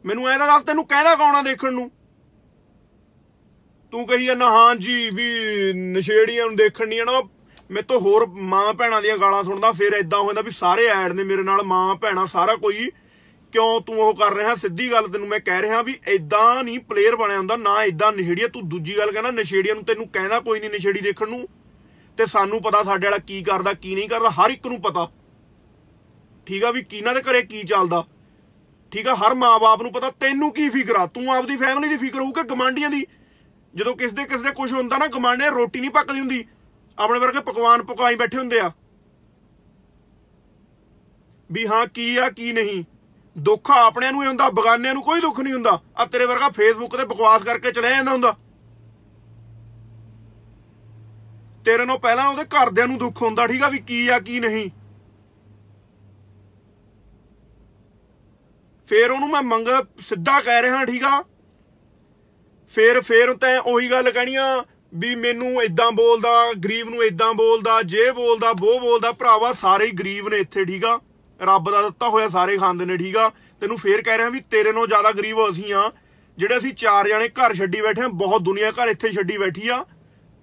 ਮੈਨੂੰ ਐਂ ਦੱਸ, ਤੈਨੂੰ ਕਹਿੰਦਾ ਕੌਣ ਆ ਦੇਖਣ ਨੂੰ? ਤੂੰ ਕਹੀ ਜਾਂਦਾ, ਹਾਂ ਜੀ, ਵੀ ਨਸ਼ੇੜੀਆਂ ਨੂੰ ਦੇਖਣ ਨਹੀਂ ਆਣਾ ਮੈਂ ਤੋਂ ਹੋਰ ਮਾਂ ਭੈਣਾਂ ਦੀਆਂ ਗਾਲਾਂ ਸੁਣਦਾ, ਫਿਰ ਐਦਾਂ ਹੁੰਦਾ ਵੀ ਸਾਰੇ ਐਡ ਨੇ ਮੇਰੇ ਨਾਲ, ਮਾਂ ਭੈਣਾਂ, ਸਾਰਾ ਕੋਈ, ਕਿਉਂ ਤੂੰ ਉਹ ਕਰ ਰਿਹਾ? ਸਿੱਧੀ ਗੱਲ ਤੈਨੂੰ ਮੈਂ ਕਹਿ ਰਿਹਾ ਵੀ ਐਦਾਂ ਨਹੀਂ ਪਲੇਅਰ ਬਣਿਆ ਹੁੰਦਾ, ਨਾ ਐਦਾਂ ਨਸ਼ੇੜੀਆ, ਤੂੰ ਦੂਜੀ ਗੱਲ ਕਹਿੰਦਾ ਨਸ਼ੇੜੀਆਂ ਨੂੰ ਤੈਨੂੰ ਕਹਿੰਦਾ ਕੋਈ ਨਹੀਂ ਨਸ਼ੇੜੀ ਦੇਖਣ ਨੂੰ। ਤੇ ਸਾਨੂੰ ਪਤਾ ਸਾਡੇ ਵਾਲਾ ਕੀ ਕਰਦਾ, ਕੀ ਨਹੀਂ ਕਰਦਾ, ਹਰ ਇੱਕ ਨੂੰ ਪਤਾ। ਠੀਕ ਆ ਵੀ ਕਿਹਨਾਂ ਦੇ ਘਰੇ ਕੀ ਚੱਲਦਾ। ਠੀਕ ਆ, ਹਰ ਮਾਂ-ਬਾਪ ਨੂੰ ਪਤਾ ਤੈਨੂੰ ਕੀ ਫਿਕਰ ਆ? ਤੂੰ ਆਪਦੀ ਫੈਮਿਲੀ ਦੀ ਫਿਕਰ ਹੋਊ ਕਿ ਗਮਾਂਡੀਆਂ ਦੀ? ਜਦੋਂ ਕਿਸ ਦੇ ਕਿਸ ਦੇ ਕੁਝ ਹੁੰਦਾ ਨਾ ਗਮਾਂਡੀਆਂ ਰੋਟੀ ਨਹੀਂ ਪੱਕਦੀ ਹੁੰਦੀ। ਆਪਣੇ ਵਰਗੇ ਪਕਵਾਨ ਪਕਾਈ ਬੈਠੇ ਹੁੰਦੇ ਆ। ਵੀ ਹਾਂ, ਕੀ ਆ, ਕੀ ਨਹੀਂ? ਦੁੱਖ ਆਪਣਿਆਂ ਨੂੰ ਹੀ ਹੁੰਦਾ, ਬਗਾਨਿਆਂ ਨੂੰ ਕੋਈ ਦੁੱਖ ਨਹੀਂ ਹੁੰਦਾ। ਆ ਤੇਰੇ ਵਰਗਾ ਫੇਸਬੁੱਕ ਤੇ ਬਕਵਾਸ ਕਰਕੇ ਚਲੇ ਜਾਂਦਾ ਹੁੰਦਾ। ਤੇਰੇ ਨੂੰ ਪਹਿਲਾਂ ਉਹਦੇ ਘਰਦਿਆਂ ਨੂੰ ਦੁੱਖ ਹੁੰਦਾ ਠੀਕ ਆ ਵੀ ਕੀ ਆ, ਕੀ ਨਹੀਂ। ਫੇਰ ਉਹਨੂੰ ਮੈਂ ਮੰਗ ਸਿੱਧਾ ਕਹਿ ਰਿਹਾ, ਠੀਕ ਆ। ਫੇਰ ਫੇਰ ਤੈਂ ਉਹੀ ਗੱਲ ਕਹਿਣੀ ਆ ਵੀ ਮੈਨੂੰ ਇਦਾਂ ਬੋਲਦਾ, ਗਰੀਬ ਨੂੰ ਇਦਾਂ ਬੋਲਦਾ, ਜੇ ਬੋਲਦਾ ਉਹ ਬੋਲਦਾ, ਭਰਾਵਾ ਸਾਰੇ ਹੀ ਗਰੀਬ ਨੇ ਇੱਥੇ, ਠੀਕ ਆ। ਰੱਬ ਦਾ ਦਿੱਤਾ ਹੋਇਆ ਸਾਰੇ ਖਾਂਦੇ ਨੇ, ਠੀਕ ਆ। ਤੈਨੂੰ ਫੇਰ ਕਹਿ ਰਿਹਾ ਵੀ ਤੇਰੇ ਨਾਲੋਂ ਜ਼ਿਆਦਾ ਗਰੀਬ ਅਸੀਂ ਆ, ਜਿਹੜੇ ਅਸੀਂ ਚਾਰ ਜਣੇ ਘਰ ਛੱਡੀ ਬੈਠੇ ਆ, ਬਹੁਤ ਦੁਨੀਆ ਘਰ ਇੱਥੇ ਛੱਡੀ ਬੈਠੀ ਆ।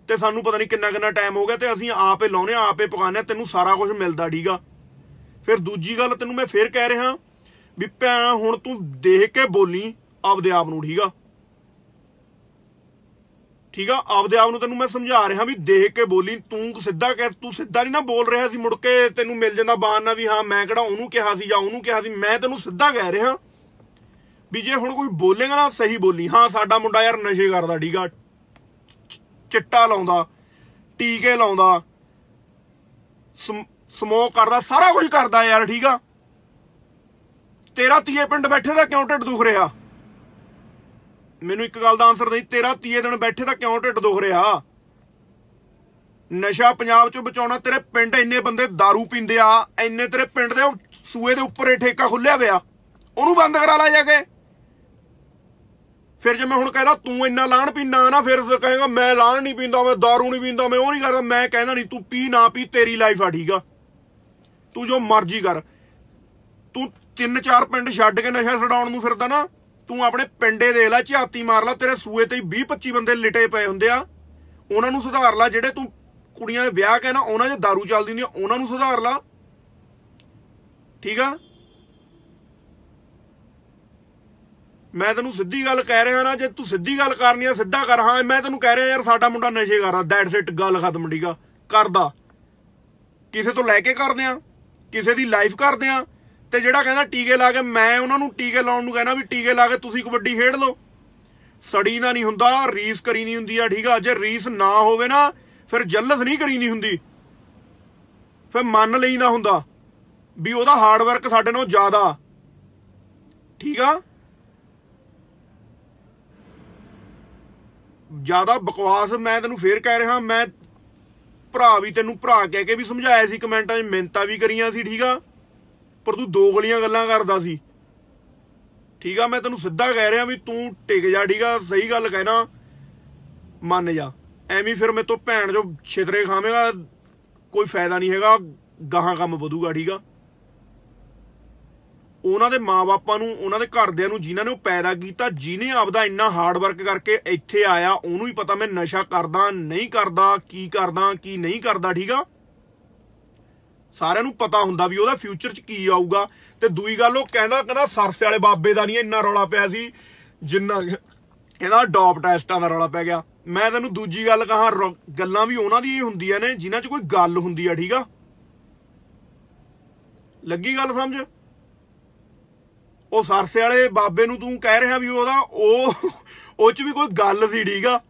ਤੇ ਸਾਨੂੰ ਪਤਾ ਨਹੀਂ ਕਿੰਨਾ ਕਿੰਨਾ ਟਾਈਮ ਹੋ ਗਿਆ ਤੇ ਅਸੀਂ ਆਪੇ ਲਾਉਨੇ ਆ, ਆਪੇ ਪਕਾਉਂਦੇ ਆ, ਤੈਨੂੰ ਸਾਰਾ ਕੁਝ ਮਿਲਦਾ ਠੀਕ ਆ ਫਿਰ ਦੂਜੀ ਗੱਲ, ਤੈਨੂੰ ਮੈਂ ਫੇਰ ਕਹਿ ਰਿਹਾ ਵੀ ਭੈਣ, ਹੁਣ ਤੂੰ ਦੇਖ ਕੇ ਬੋਲੀ ਆਪਦੇ ਆਪ ਨੂੰ ਠੀਕ ਆ ਠੀਕ ਆ, ਆਪਦੇ ਆਪ ਨੂੰ ਤੈਨੂੰ ਮੈਂ ਸਮਝਾ ਰਿਹਾ ਵੀ ਦੇਖ ਕੇ ਬੋਲੀ, ਤੂੰ ਸਿੱਧਾ ਕਹਿ, ਤੂੰ ਸਿੱਧਾ ਨਹੀਂ ਨਾ ਬੋਲ ਰਿਹਾ ਸੀ ਮੁੜ ਕੇ ਤੈਨੂੰ ਮਿਲ ਜਾਂਦਾ ਬਾਨਾ ਵੀ ਹਾਂ, ਮੈਂ ਕਿਹੜਾ ਉਹਨੂੰ ਕਿਹਾ ਸੀ ਜਾਂ ਉਹਨੂੰ ਕਿਹਾ ਸੀ, ਮੈਂ ਤੈਨੂੰ ਸਿੱਧਾ ਕਹਿ ਰਿਹਾ ਵੀ ਜੇ ਹੁਣ ਕੋਈ ਬੋਲੇਗਾ ਨਾ, ਸਹੀ ਬੋਲੀ। ਹਾਂ, ਸਾਡਾ ਮੁੰਡਾ ਯਾਰ ਨਸ਼ੇ ਕਰਦਾ ਠੀਕ ਆ ਚਿੱਟਾ ਲਾਉਂਦਾ, ਟੀਕੇ ਲਾਉਂਦਾ ਸਮੋਕ ਕਰਦਾ, ਸਾਰਾ ਕੁਝ ਕਰਦਾ ਯਾਰ, ਠੀਕ ਆ? ਤੇਰਾ ਤੀਏ ਪਿੰਡ ਬੈਠੇ ਦਾ ਕਿਉਂ ਢਿੱਡ ਦੁਖ ਰਿਹਾ? ਮੈਨੂੰ ਇੱਕ ਗੱਲ ਦਾ ਆਨਸਰ ਨਹੀਂ ਤੇਰਾ ਤੀਏ ਦਿਨ ਬੈਠੇ ਦਾ ਕਿਉਂ ਢਿੱਡ ਦੁਖ ਰਿਹਾ? ਨਸ਼ਾ ਪੰਜਾਬ ਚੋਂ ਬਚਾਉਣਾ, ਤੇਰੇ ਪਿੰਡ ਇੰਨੇ ਬੰਦੇ दारू ਪੀਂਦੇ ਆ, ਇੰਨੇ ਤੇਰੇ ਪਿੰਡ ਦੇ ਸੂਏ ਦੇ ਉੱਪਰ ਇਹ ਠੇਕਾ ਖੁੱਲਿਆ ਪਿਆ, ਉਹਨੂੰ ਬੰਦ ਕਰਾ ਲਾ ਜਾ ਕੇ। ਫਿਰ ਜੇ ਮੈਂ ਹੁਣ ਕਹਿੰਦਾ ਤੂੰ ਇੰਨਾ ਲਾਣ ਪੀਂਦਾ ਨਾ ਫਿਰ ਕਹੇਗਾ ਮੈਂ ਲਾਣ ਨਹੀਂ ਪੀਂਦਾ ਮੈਂ दारू ਨਹੀਂ ਪੀਂਦਾ ਮੈਂ ਉਹ ਨਹੀਂ ਕਰਦਾ ਮੈਂ ਕਹਿੰਦਾ ਨਹੀਂ ਤੂੰ ਪੀ ਨਾ ਪੀ ਤੇਰੀ ਲਾਈਫ ਆ ਠੀਕ ਆ ਤੂੰ ਜੋ ਮਰਜ਼ੀ ਕਰ ਤੂੰ ਤਿੰਨ ਚਾਰ ਪਿੰਡ ਛੱਡ ਕੇ ਨਸ਼ਾ ਛਡਾਉਣ ਨੂੰ ਫਿਰਦਾ ਨਾ ਤੂੰ ਆਪਣੇ ਪਿੰਡੇ ਦੇ ਲੈ ਝਾਤੀ ਮਾਰ ਲੈ ਤੇਰੇ ਸੂਏ ਤੇ 20 25 ਬੰਦੇ ਲਿਟੇ ਪਏ ਹੁੰਦੇ ਆ ਉਹਨਾਂ ਨੂੰ ਸੁਧਾਰ ਲੈ ਜਿਹੜੇ ਤੂੰ ਕੁੜੀਆਂ ਦੇ ਵਿਆਹ ਕੇ ਨਾ ਉਹਨਾਂ 'ਚ दारू ਚੱਲਦੀ ਹੁੰਦੀ ਉਹਨਾਂ ਨੂੰ ਸੁਧਾਰ ਲਾ ਠੀਕ ਆ ਮੈਂ ਤੈਨੂੰ ਸਿੱਧੀ ਗੱਲ ਕਹਿ ਰਿਹਾ ਨਾ, ਜੇ ਤੂੰ ਸਿੱਧੀ ਗੱਲ ਕਰਨੀ ਆ, ਸਿੱਧਾ ਕਰ, ਹਾਂ, ਮੈਂ ਤੈਨੂੰ ਕਹਿ ਰਿਹਾ ਯਾਰ, ਸਾਡਾ ਮੁੰਡਾ ਨਸ਼ੇ ਕਰਦਾ ਦੈਟਸ ਇਟ ਗੱਲ ਖਤਮ ਠੀਕਾ ਕਰਦਾ। ਕਿਸੇ ਤੋਂ ਲੈ ਕੇ ਕਰਦੇ ਆ, ਕਿਸੇ ਦੀ ਲਾਈਫ ਕਰਦੇ ਆ, ਤੇ ਜਿਹੜਾ ਕਹਿੰਦਾ ਟੀਕੇ ਲਾ ਕੇ, ਮੈਂ ਉਹਨਾਂ ਨੂੰ ਟੀਕੇ ਲਾਉਣ ਨੂੰ ਕਹਿੰਦਾ ਵੀ ਟੀਕੇ ਲਾ ਕੇ ਤੁਸੀਂ ਕਬੱਡੀ ਖੇਡ ਲਓ। ਸੜੀ ਨਾ ਨਹੀਂ ਹੁੰਦਾ, ਰੀਸ ਕਰੀ ਨਹੀਂ ਹੁੰਦੀ ਆ, ਠੀਕ ਆ, ਜੇ ਰੀਸ ਨਾ ਹੋਵੇ ਨਾ, ਫਿਰ ਜਲਸ ਨਹੀਂ ਕਰੀ ਨਹੀਂ ਹੁੰਦੀ। ਫਿਰ ਮੰਨ ਲਈ ਨਾ ਹੁੰਦਾ, ਵੀ ਉਹਦਾ ਹਾਰਡ ਵਰਕ ਸਾਡੇ ਨਾਲੋਂ ਜ਼ਿਆਦਾ। ਠੀਕ ਆ? ਜ਼ਿਆਦਾ ਬਕਵਾਸ ਮੈਂ ਤੈਨੂੰ ਫੇਰ ਕਹਿ ਰਿਹਾ, ਮੈਂ ਭਰਾ ਵੀ ਤੈਨੂੰ ਭਰਾ ਕਹਿ ਕੇ ਵੀ ਸਮਝਾਇਆ ਸੀ ਕਮੈਂਟਾਂ 'ਚ ਮਿੰਤਾ ਵੀ ਕਰੀਆਂ ਸੀ, ਠੀਕ ਆ? ਪਰ ਤੂੰ ਦੋ ਗਲੀਆਂ ਗੱਲਾਂ ਕਰਦਾ ਸੀ। ਠੀਕ ਆ, ਮੈਂ ਤੈਨੂੰ ਸਿੱਧਾ ਕਹਿ ਰਿਹਾ ਵੀ ਤੂੰ ਟਿਕ ਜਾ, ਠੀਕ ਆ? ਸਹੀ ਗੱਲ ਕਹਿਣਾ। ਮੰਨ ਜਾ। ਐਵੇਂ ਫਿਰ ਮੇਰੇ ਤੋਂ ਭੈਣ ਜੋ ਛਿਤਰੇ ਖਾਵੇਂਗਾ, ਕੋਈ ਫਾਇਦਾ ਨਹੀਂ ਹੈਗਾ, ਗਾਹਾਂ ਕੰਮ ਵਧੂਗਾ, ਠੀਕ ਆ? ਉਹਨਾਂ ਦੇ ਮਾਪਿਆਂ ਨੂੰ, ਉਹਨਾਂ ਦੇ ਘਰਦਿਆਂ ਨੂੰ, ਜਿਨ੍ਹਾਂ ਨੇ ਉਹ ਪੈਦਾ ਕੀਤਾ ਜਿਨੇ ਆਪਦਾ ਇੰਨਾ ਹਾਰਡ ਵਰਕ ਕਰਕੇ ਇੱਥੇ ਆਇਆ, ਉਹਨੂੰ ਹੀ ਪਤਾ ਮੈਂ ਨਸ਼ਾ ਕਰਦਾ, ਨਹੀਂ ਕਰਦਾ, ਕੀ ਕਰਦਾ, ਕੀ ਨਹੀਂ ਕਰਦਾ, ਠੀਕ ਆ? ਸਾਰਿਆਂ ਨੂੰ ਪਤਾ ਹੁੰਦਾ ਵੀ ਉਹਦਾ ਫਿਊਚਰ 'ਚ ਕੀ ਆਊਗਾ। ਤੇ ਦੂਈ ਗੱਲ, ਉਹ ਕਹਿੰਦਾ ਕਹਿੰਦਾ ਸਰਸੇ ਵਾਲੇ ਬਾਬੇ ਦਾ ਨਹੀਂ ਇੰਨਾ ਰੌਲਾ ਪਿਆ ਸੀ, ਜਿੰਨਾ ਕਹਿੰਦਾ ਡੌਪ ਟੈਸਟਾਂ ਦਾ ਰੌਲਾ ਪੈ ਗਿਆ। ਮੈਂ ਤੈਨੂੰ ਦੂਜੀ ਗੱਲ ਕਹਾਂ ਗੱਲਾਂ ਵੀ ਉਹਨਾਂ ਦੀ ਹੁੰਦੀਆਂ ਨੇ, ਜਿਨ੍ਹਾਂ 'ਚ ਕੋਈ ਗੱਲ ਹੁੰਦੀ ਆ, ਠੀਕ ਆ? ਲੱਗੀ ਗੱਲ ਸਮਝ? ਉਹ ਸਰਸੇ ਵਾਲੇ ਬਾਬੇ ਨੂੰ ਤੂੰ ਕਹਿ ਰਿਹਾ ਵੀ ਉਹਦਾ ਉਹ ਉਹ 'ਚ ਵੀ ਕੋਈ ਗੱਲ ਸੀ, ਠੀਕ ਆ?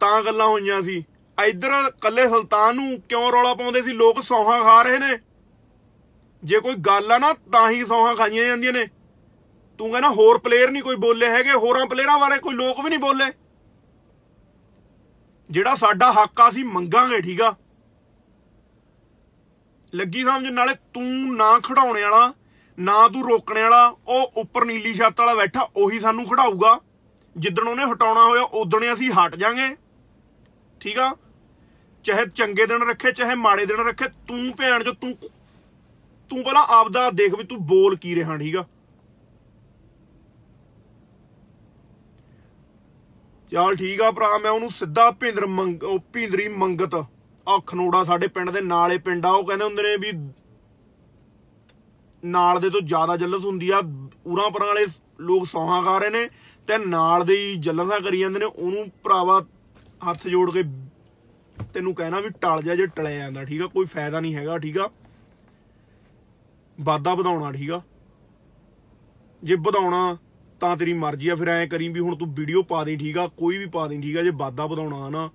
ਤਾਂ ਗੱਲਾਂ ਹੋਈਆਂ ਸੀ। ਇੱਧਰ ਕੱਲੇ ਸੁਲਤਾਨ ਨੂੰ ਕਿਉਂ ਰੌਲਾ ਪਾਉਂਦੇ ਸੀ? ਲੋਕ ਸੌਹਾਂ ਖਾ ਰਹੇ ਨੇ। ਜੇ ਕੋਈ ਗੱਲ ਆ ਨਾ, ਤਾਂ ਹੀ ਸੌਹਾਂ ਖਾਈਆਂ ਜਾਂਦੀਆਂ ਨੇ। ਤੂੰ ਕਹਿੰਦਾ ਹੋਰ ਪਲੇਅਰ ਨਹੀਂ ਕੋਈ ਬੋਲੇ ਹੈਗੇ, ਹੋਰਾਂ ਪਲੇਅਰਾਂ ਬਾਰੇ ਕੋਈ ਲੋਕ ਵੀ ਨਹੀਂ ਬੋਲੇ। ਜਿਹੜਾ ਸਾਡਾ ਹੱਕ ਆ ਸੀ ਮੰਗਾਂਗੇ, ਠੀਕ ਆ? ਲੱਗੀ ਸਮਝ, ਨਾਲੇ ਤੂੰ ਨਾ ਖੜਾਉਣੇ ਵਾਲਾ, ਨਾ ਤੂੰ ਰੋਕਣੇ ਵਾਲਾ, ਉਹ ਉੱਪਰ ਨੀਲੀ ਛੱਤ ਵਾਲਾ ਬੈਠਾ, ਉਹੀ ਸਾਨੂੰ ਖੜਾਊਗਾ ਜਿੱਦਣ ਉਹਨੇ ਹਟਾਉਣਾ ਹੋਇਆ ਉਦੋਂ ਅਸੀਂ ਹਟ ਜਾਾਂਗੇ। ਠੀਕ ਆ? ਚਾਹੇ ਚੰਗੇ ਦਿਨ ਰੱਖੇ, ਚਾਹੇ ਮਾੜੇ ਦਿਨ ਰੱਖੇ, ਤੂੰ ਭੈਣ ਜੋ, ਤੂੰ ਤੂੰ ਪਹਿਲਾਂ ਆਪਦਾ ਦੇਖ ਵੀ ਤੂੰ ਬੋਲ ਕੀ ਰਿਹਾ, ਠੀਕ ਆ? ਚਲ ਠੀਕ ਆ ਭਰਾ, ਮੈਂ ਉਹਨੂੰ ਸਿੱਧਾ ਭਿੰਦਰ ਮੰਗ ਭਿੰਦਰੀ ਮੰਗਤ ਆ ਖਨੋੜਾ ਸਾਡੇ ਪਿੰਡ ਦੇ ਨਾਲੇ ਪਿੰਡ ਆ, ਉਹ ਕਹਿੰਦੇ ਹੁੰਦੇ ਨੇ ਵੀ ਨਾਲ ਦੇ ਤੋਂ ਜ਼ਿਆਦਾ ਜਲਸ ਹੁੰਦੀ ਆ, ਉਰਾਂ ਪਰਾਂ ਵਾਲੇ ਲੋਕ ਸੌਹਾਂ ਖਾ ਰਹੇ ਨੇ ਤੇ ਨਾਲ ਦੇ ਹੀ ਜਲਸਾਂ ਕਰੀ ਜਾਂਦੇ ਨੇ, ਉਹਨੂੰ ਭਰਾਵਾ ਹੱਥ ਜੋੜ ਕੇ ਤੈਨੂੰ ਕਹਿਣਾ ਵੀ ਟਲ ਜਾ ਜੇ ਟਲਿਆ ਜਾਂਦਾ, ਠੀਕ ਆ, ਕੋਈ ਫਾਇਦਾ ਨਹੀਂ ਹੈਗਾ, ਠੀਕ ਆ। ਵਾਦਾ ਵਧਾਉਣਾ, ਠੀਕ ਆ। ਜੇ ਵਧਾਉਣਾ ਤਾਂ ਤੇਰੀ ਮਰਜ਼ੀ ਆ, ਫਿਰ ਐਂ ਕਰੀ ਵੀ ਹੁਣ ਤੂੰ ਵੀਡੀਓ ਪਾ ਦੇ ਠੀਕ ਆ, ਕੋਈ ਵੀ ਪਾ ਦੇ ਠੀਕ ਆ, ਜੇ ਵਾਦਾ ਵਧਾਉਣਾ ਨਾ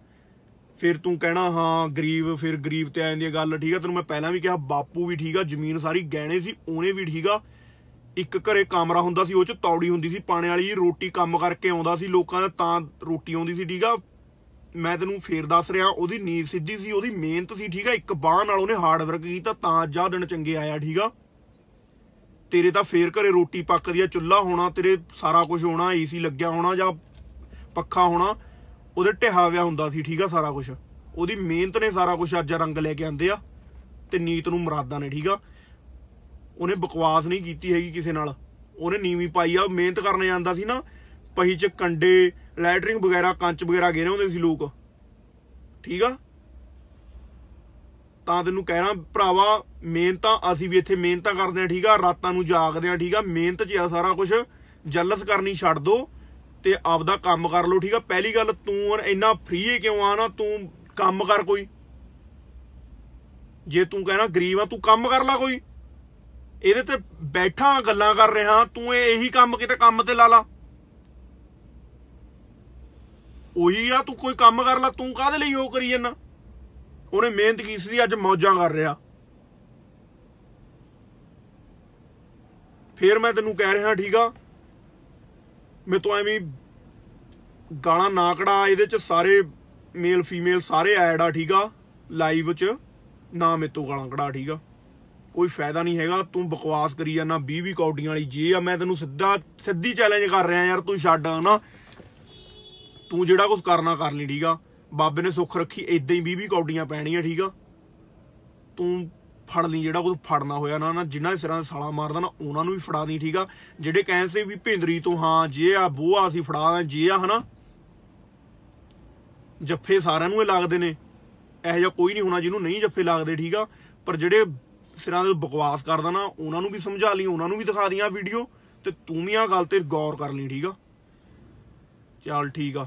ਫਿਰ ਤੂੰ ਕਹਿਣਾ, ਹਾਂ, ਗਰੀਬ, ਫਿਰ ਗਰੀਬ ਤੇ ਆਇਆਂ ਦੀ ਗੱਲ, ਠੀਕ ਆ। ਤੈਨੂੰ ਮੈਂ ਪਹਿਲਾਂ ਵੀ ਕਿਹਾ, ਬਾਪੂ ਵੀ ਠੀਕ ਆ, ਜ਼ਮੀਨ ਸਾਰੀ ਗਹਿਣੇ ਸੀ, ਉਹਨੇ ਵੀ ਠੀਕ ਆ। ਇੱਕ ਘਰੇ ਕਮਰਾ ਹੁੰਦਾ ਸੀ, ਉਹ ਚ ਤੌੜੀ ਹੁੰਦੀ ਸੀ, ਪਾਣੇ ਵਾਲੀ ਰੋਟੀ ਕੰਮ ਕਰਕੇ ਆਉਂਦਾ ਸੀ ਲੋਕਾਂ ਦਾ, ਤਾਂ ਰੋਟੀ ਆਉਂਦੀ ਸੀ, ਠੀਕ ਆ। ਮੈਂ ਤੈਨੂੰ ਫੇਰ ਦੱਸ ਰਿਹਾ, ਉਹਦੀ ਨੀਂਦ ਸਿੱਧੀ ਸੀ, ਉਹਦੀ ਮਿਹਨਤ ਸੀ, ਠੀਕ ਆ। ਇੱਕ ਬਾਹ ਨਾਲ ਉਹਨੇ ਹਾਰਡ ਵਰਕ ਕੀਤਾ, ਤਾਂ ਜਾ ਦਿਨ ਚੰਗੇ ਆਇਆ, ਠੀਕ ਆ। ਤੇਰੇ ਤਾਂ ਫੇਰ ਘਰੇ ਰੋਟੀ ਪੱਕਦੀ ਆ, ਚੁੱਲ੍ਹਾ ਹੋਣਾ, ਤੇਰੇ ਸਾਰਾ ਕੁਝ ਹੋਣਾ ਏਸੀ ਲੱਗਿਆ ਹੋਣਾ ਜਾਂ ਪੱਖਾ ਹੋਣਾ ਉਹਦੇ ਢਿਹਾ ਟਿਹਾਵਿਆ ਹੁੰਦਾ ਸੀ, ਠੀਕ ਆ ਸਾਰਾ ਕੁਝ ਉਹਦੀ ਮਿਹਨਤ ਨੇ ਸਾਰਾ ਕੁਝ ਅੱਜ ਰੰਗ ਲੈ ਕੇ ਆਂਦੇ ਆ ਤੇ ਨੀਤ ਨੂੰ ਮਰਾਦਾ ਨੇ, ਠੀਕ ਆ। ਉਹਨੇ ਬਕਵਾਸ ਨਹੀਂ ਕੀਤੀ ਹੈਗੀ ਕਿਸੇ ਨਾਲ। ਉਹਨੇ ਨੀਵੀਂ ਪਾਈ ਆ ਮਿਹਨਤ ਕਰਨ ਜਾਂਦਾ ਸੀ ਨਾ, ਪਹੀ ਚ ਕੰਡੇ, ਲੈਟਰਿੰਗ ਵਗੈਰਾ, ਕੰਚ ਵਗੈਰਾ ਗੇਰੇ ਹੁੰਦੇ ਸੀ ਲੋਕ। ਠੀਕ ਆ? ਤਾਂ ਤੈਨੂੰ ਕਹਿਣਾ, ਭਰਾਵਾ, ਮਿਹਨਤਾਂ, ਅਸੀਂ ਵੀ ਇੱਥੇ ਮਿਹਨਤਾਂ ਕਰਦੇ ਆ, ਠੀਕ ਆ। ਰਾਤਾਂ ਨੂੰ ਜਾਗਦੇ ਆ, ਠੀਕ ਆ। ਮਿਹਨਤ 'ਚ ਆ ਸਾਰਾ ਕੁਝ ਜਲਸ ਕਰਨੀ ਛੱਡ ਦੋ। ਤੇ ਆਪਦਾ ਕੰਮ ਕਰ ਲਓ, ਠੀਕ ਆ? ਪਹਿਲੀ ਗੱਲ ਤੂੰ ਇੰਨਾ ਫ੍ਰੀ ਕਿਉਂ ਆ ਨਾ? ਤੂੰ ਕੰਮ ਕਰ ਕੋਈ। ਜੇ ਤੂੰ ਕਹਿਣਾ ਗਰੀਬ ਆ, ਤੂੰ ਕੰਮ ਕਰ ਲੈ ਕੋਈ। ਇਹਦੇ ਤੇ ਬੈਠਾ ਗੱਲਾਂ ਕਰ ਰਿਹਾ, ਤੂੰ ਇਹ ਇਹੀ ਕੰਮ ਕਿਤੇ ਕੰਮ ਤੇ ਲਾ ਲਾ। ਉਹੀ ਆ, ਤੂੰ ਕੋਈ ਕੰਮ ਕਰ ਲੈ, ਤੂੰ ਕਾਹਦੇ ਲਈ ਉਹ ਕਰੀ ਜਾਂਦਾ? ਉਹਨੇ ਮਿਹਨਤ ਕੀਤੀ ਸੀ, ਅੱਜ ਮੌਜਾਂ ਕਰ ਰਿਹਾ। ਫੇਰ ਮੈਂ ਤੈਨੂੰ ਕਹਿ ਰਿਹਾ, ਠੀਕ ਆ? ਮੈਂ ਤੋਂ ਐਵੇਂ ਗਾਲਾਂ ਨਾ ਕੜਾ ਇਹਦੇ ਚ ਸਾਰੇ ਮੇਲ ਫੀਮੇਲ ਸਾਰੇ ਐਡ ਆ, ਠੀਕ ਆ? ਲਾਈਵ ਚ ਨਾ ਮੇ ਤੋਂ ਗਾਲਾਂ ਕੜਾ ਠੀਕ ਆ? ਕੋਈ ਫਾਇਦਾ ਨਹੀਂ ਹੈਗਾ, ਤੂੰ ਬਕਵਾਸ ਕਰੀ ਜਾਂਦਾ 20 20 ਕੌਡੀਆਂ ਵਾਲੀ ਜੇ ਆ, ਮੈਂ ਤੈਨੂੰ ਸਿੱਧਾ, ਸਿੱਧੀ ਚੈਲੰਜ ਕਰ ਰਿਹਾ ਯਾਰ, ਤੂੰ ਛੱਡ ਨਾ। ਤੂੰ ਜਿਹੜਾ ਕੁਝ ਕਰਨਾ ਕਰ ਲਈ, ਠੀਕ ਆ? ਬਾਬੇ ਨੇ ਸੁੱਖ ਰੱਖੀ ਇਦਾਂ ਹੀ 20 20 ਕੌਡੀਆਂ ਪੈਣੀਆਂ, ਠੀਕ ਆ? ਤੂੰ ਫੜ ਲਈ, ਜਿਹੜਾ ਕੁਝ ਫੜਨਾ ਹੋਇਆ ਨਾ ਨਾ ਜਿਨ੍ਹਾਂ ਦੇ ਸਿਰਾਂ ਤੇ ਸਾਲਾ ਮਾਰਦਾ ਨਾ, ਉਹਨਾਂ ਨੂੰ ਵੀ ਫੜਾ ਦੀ ਠੀਕ ਆ? ਜਿਹੜੇ ਕਹਿੰਦੇ ਵੀ ਭਿੰਦਰੀ ਤੋਂ ਹਾਂ, ਜੇ ਆ ਬੋਆ ਅਸੀਂ ਫੜਾ ਜੇ ਆ, ਹਨਾ? ਜੱਫੇ ਸਾਰਿਆਂ ਨੂੰ ਇਹ ਲੱਗਦੇ ਨੇ। ਇਹੋ ਜਿਹਾ ਕੋਈ ਨਹੀਂ ਹੋਣਾ ਜਿਹਨੂੰ ਨਹੀਂ ਜੱਫੇ ਲੱਗਦੇ, ਠੀਕ ਆ? ਪਰ ਜਿਹੜੇ ਸਿਰਾਂ ਦੇ ਬਕਵਾਸ ਕਰਦਾ ਨਾ, ਉਹਨਾਂ ਨੂੰ ਵੀ ਸਮਝਾ ਲਈ, ਉਹਨਾਂ ਨੂੰ ਵੀ ਦਿਖਾ ਦੀਆਂ ਵੀਡੀਓ ਤੇ ਤੂੰ ਵੀ ਆ ਗੱਲ ਤੇ ਗੌਰ ਕਰ ਲਈ, ਠੀਕ ਆ? ਚੱਲ ਠੀਕ ਆ।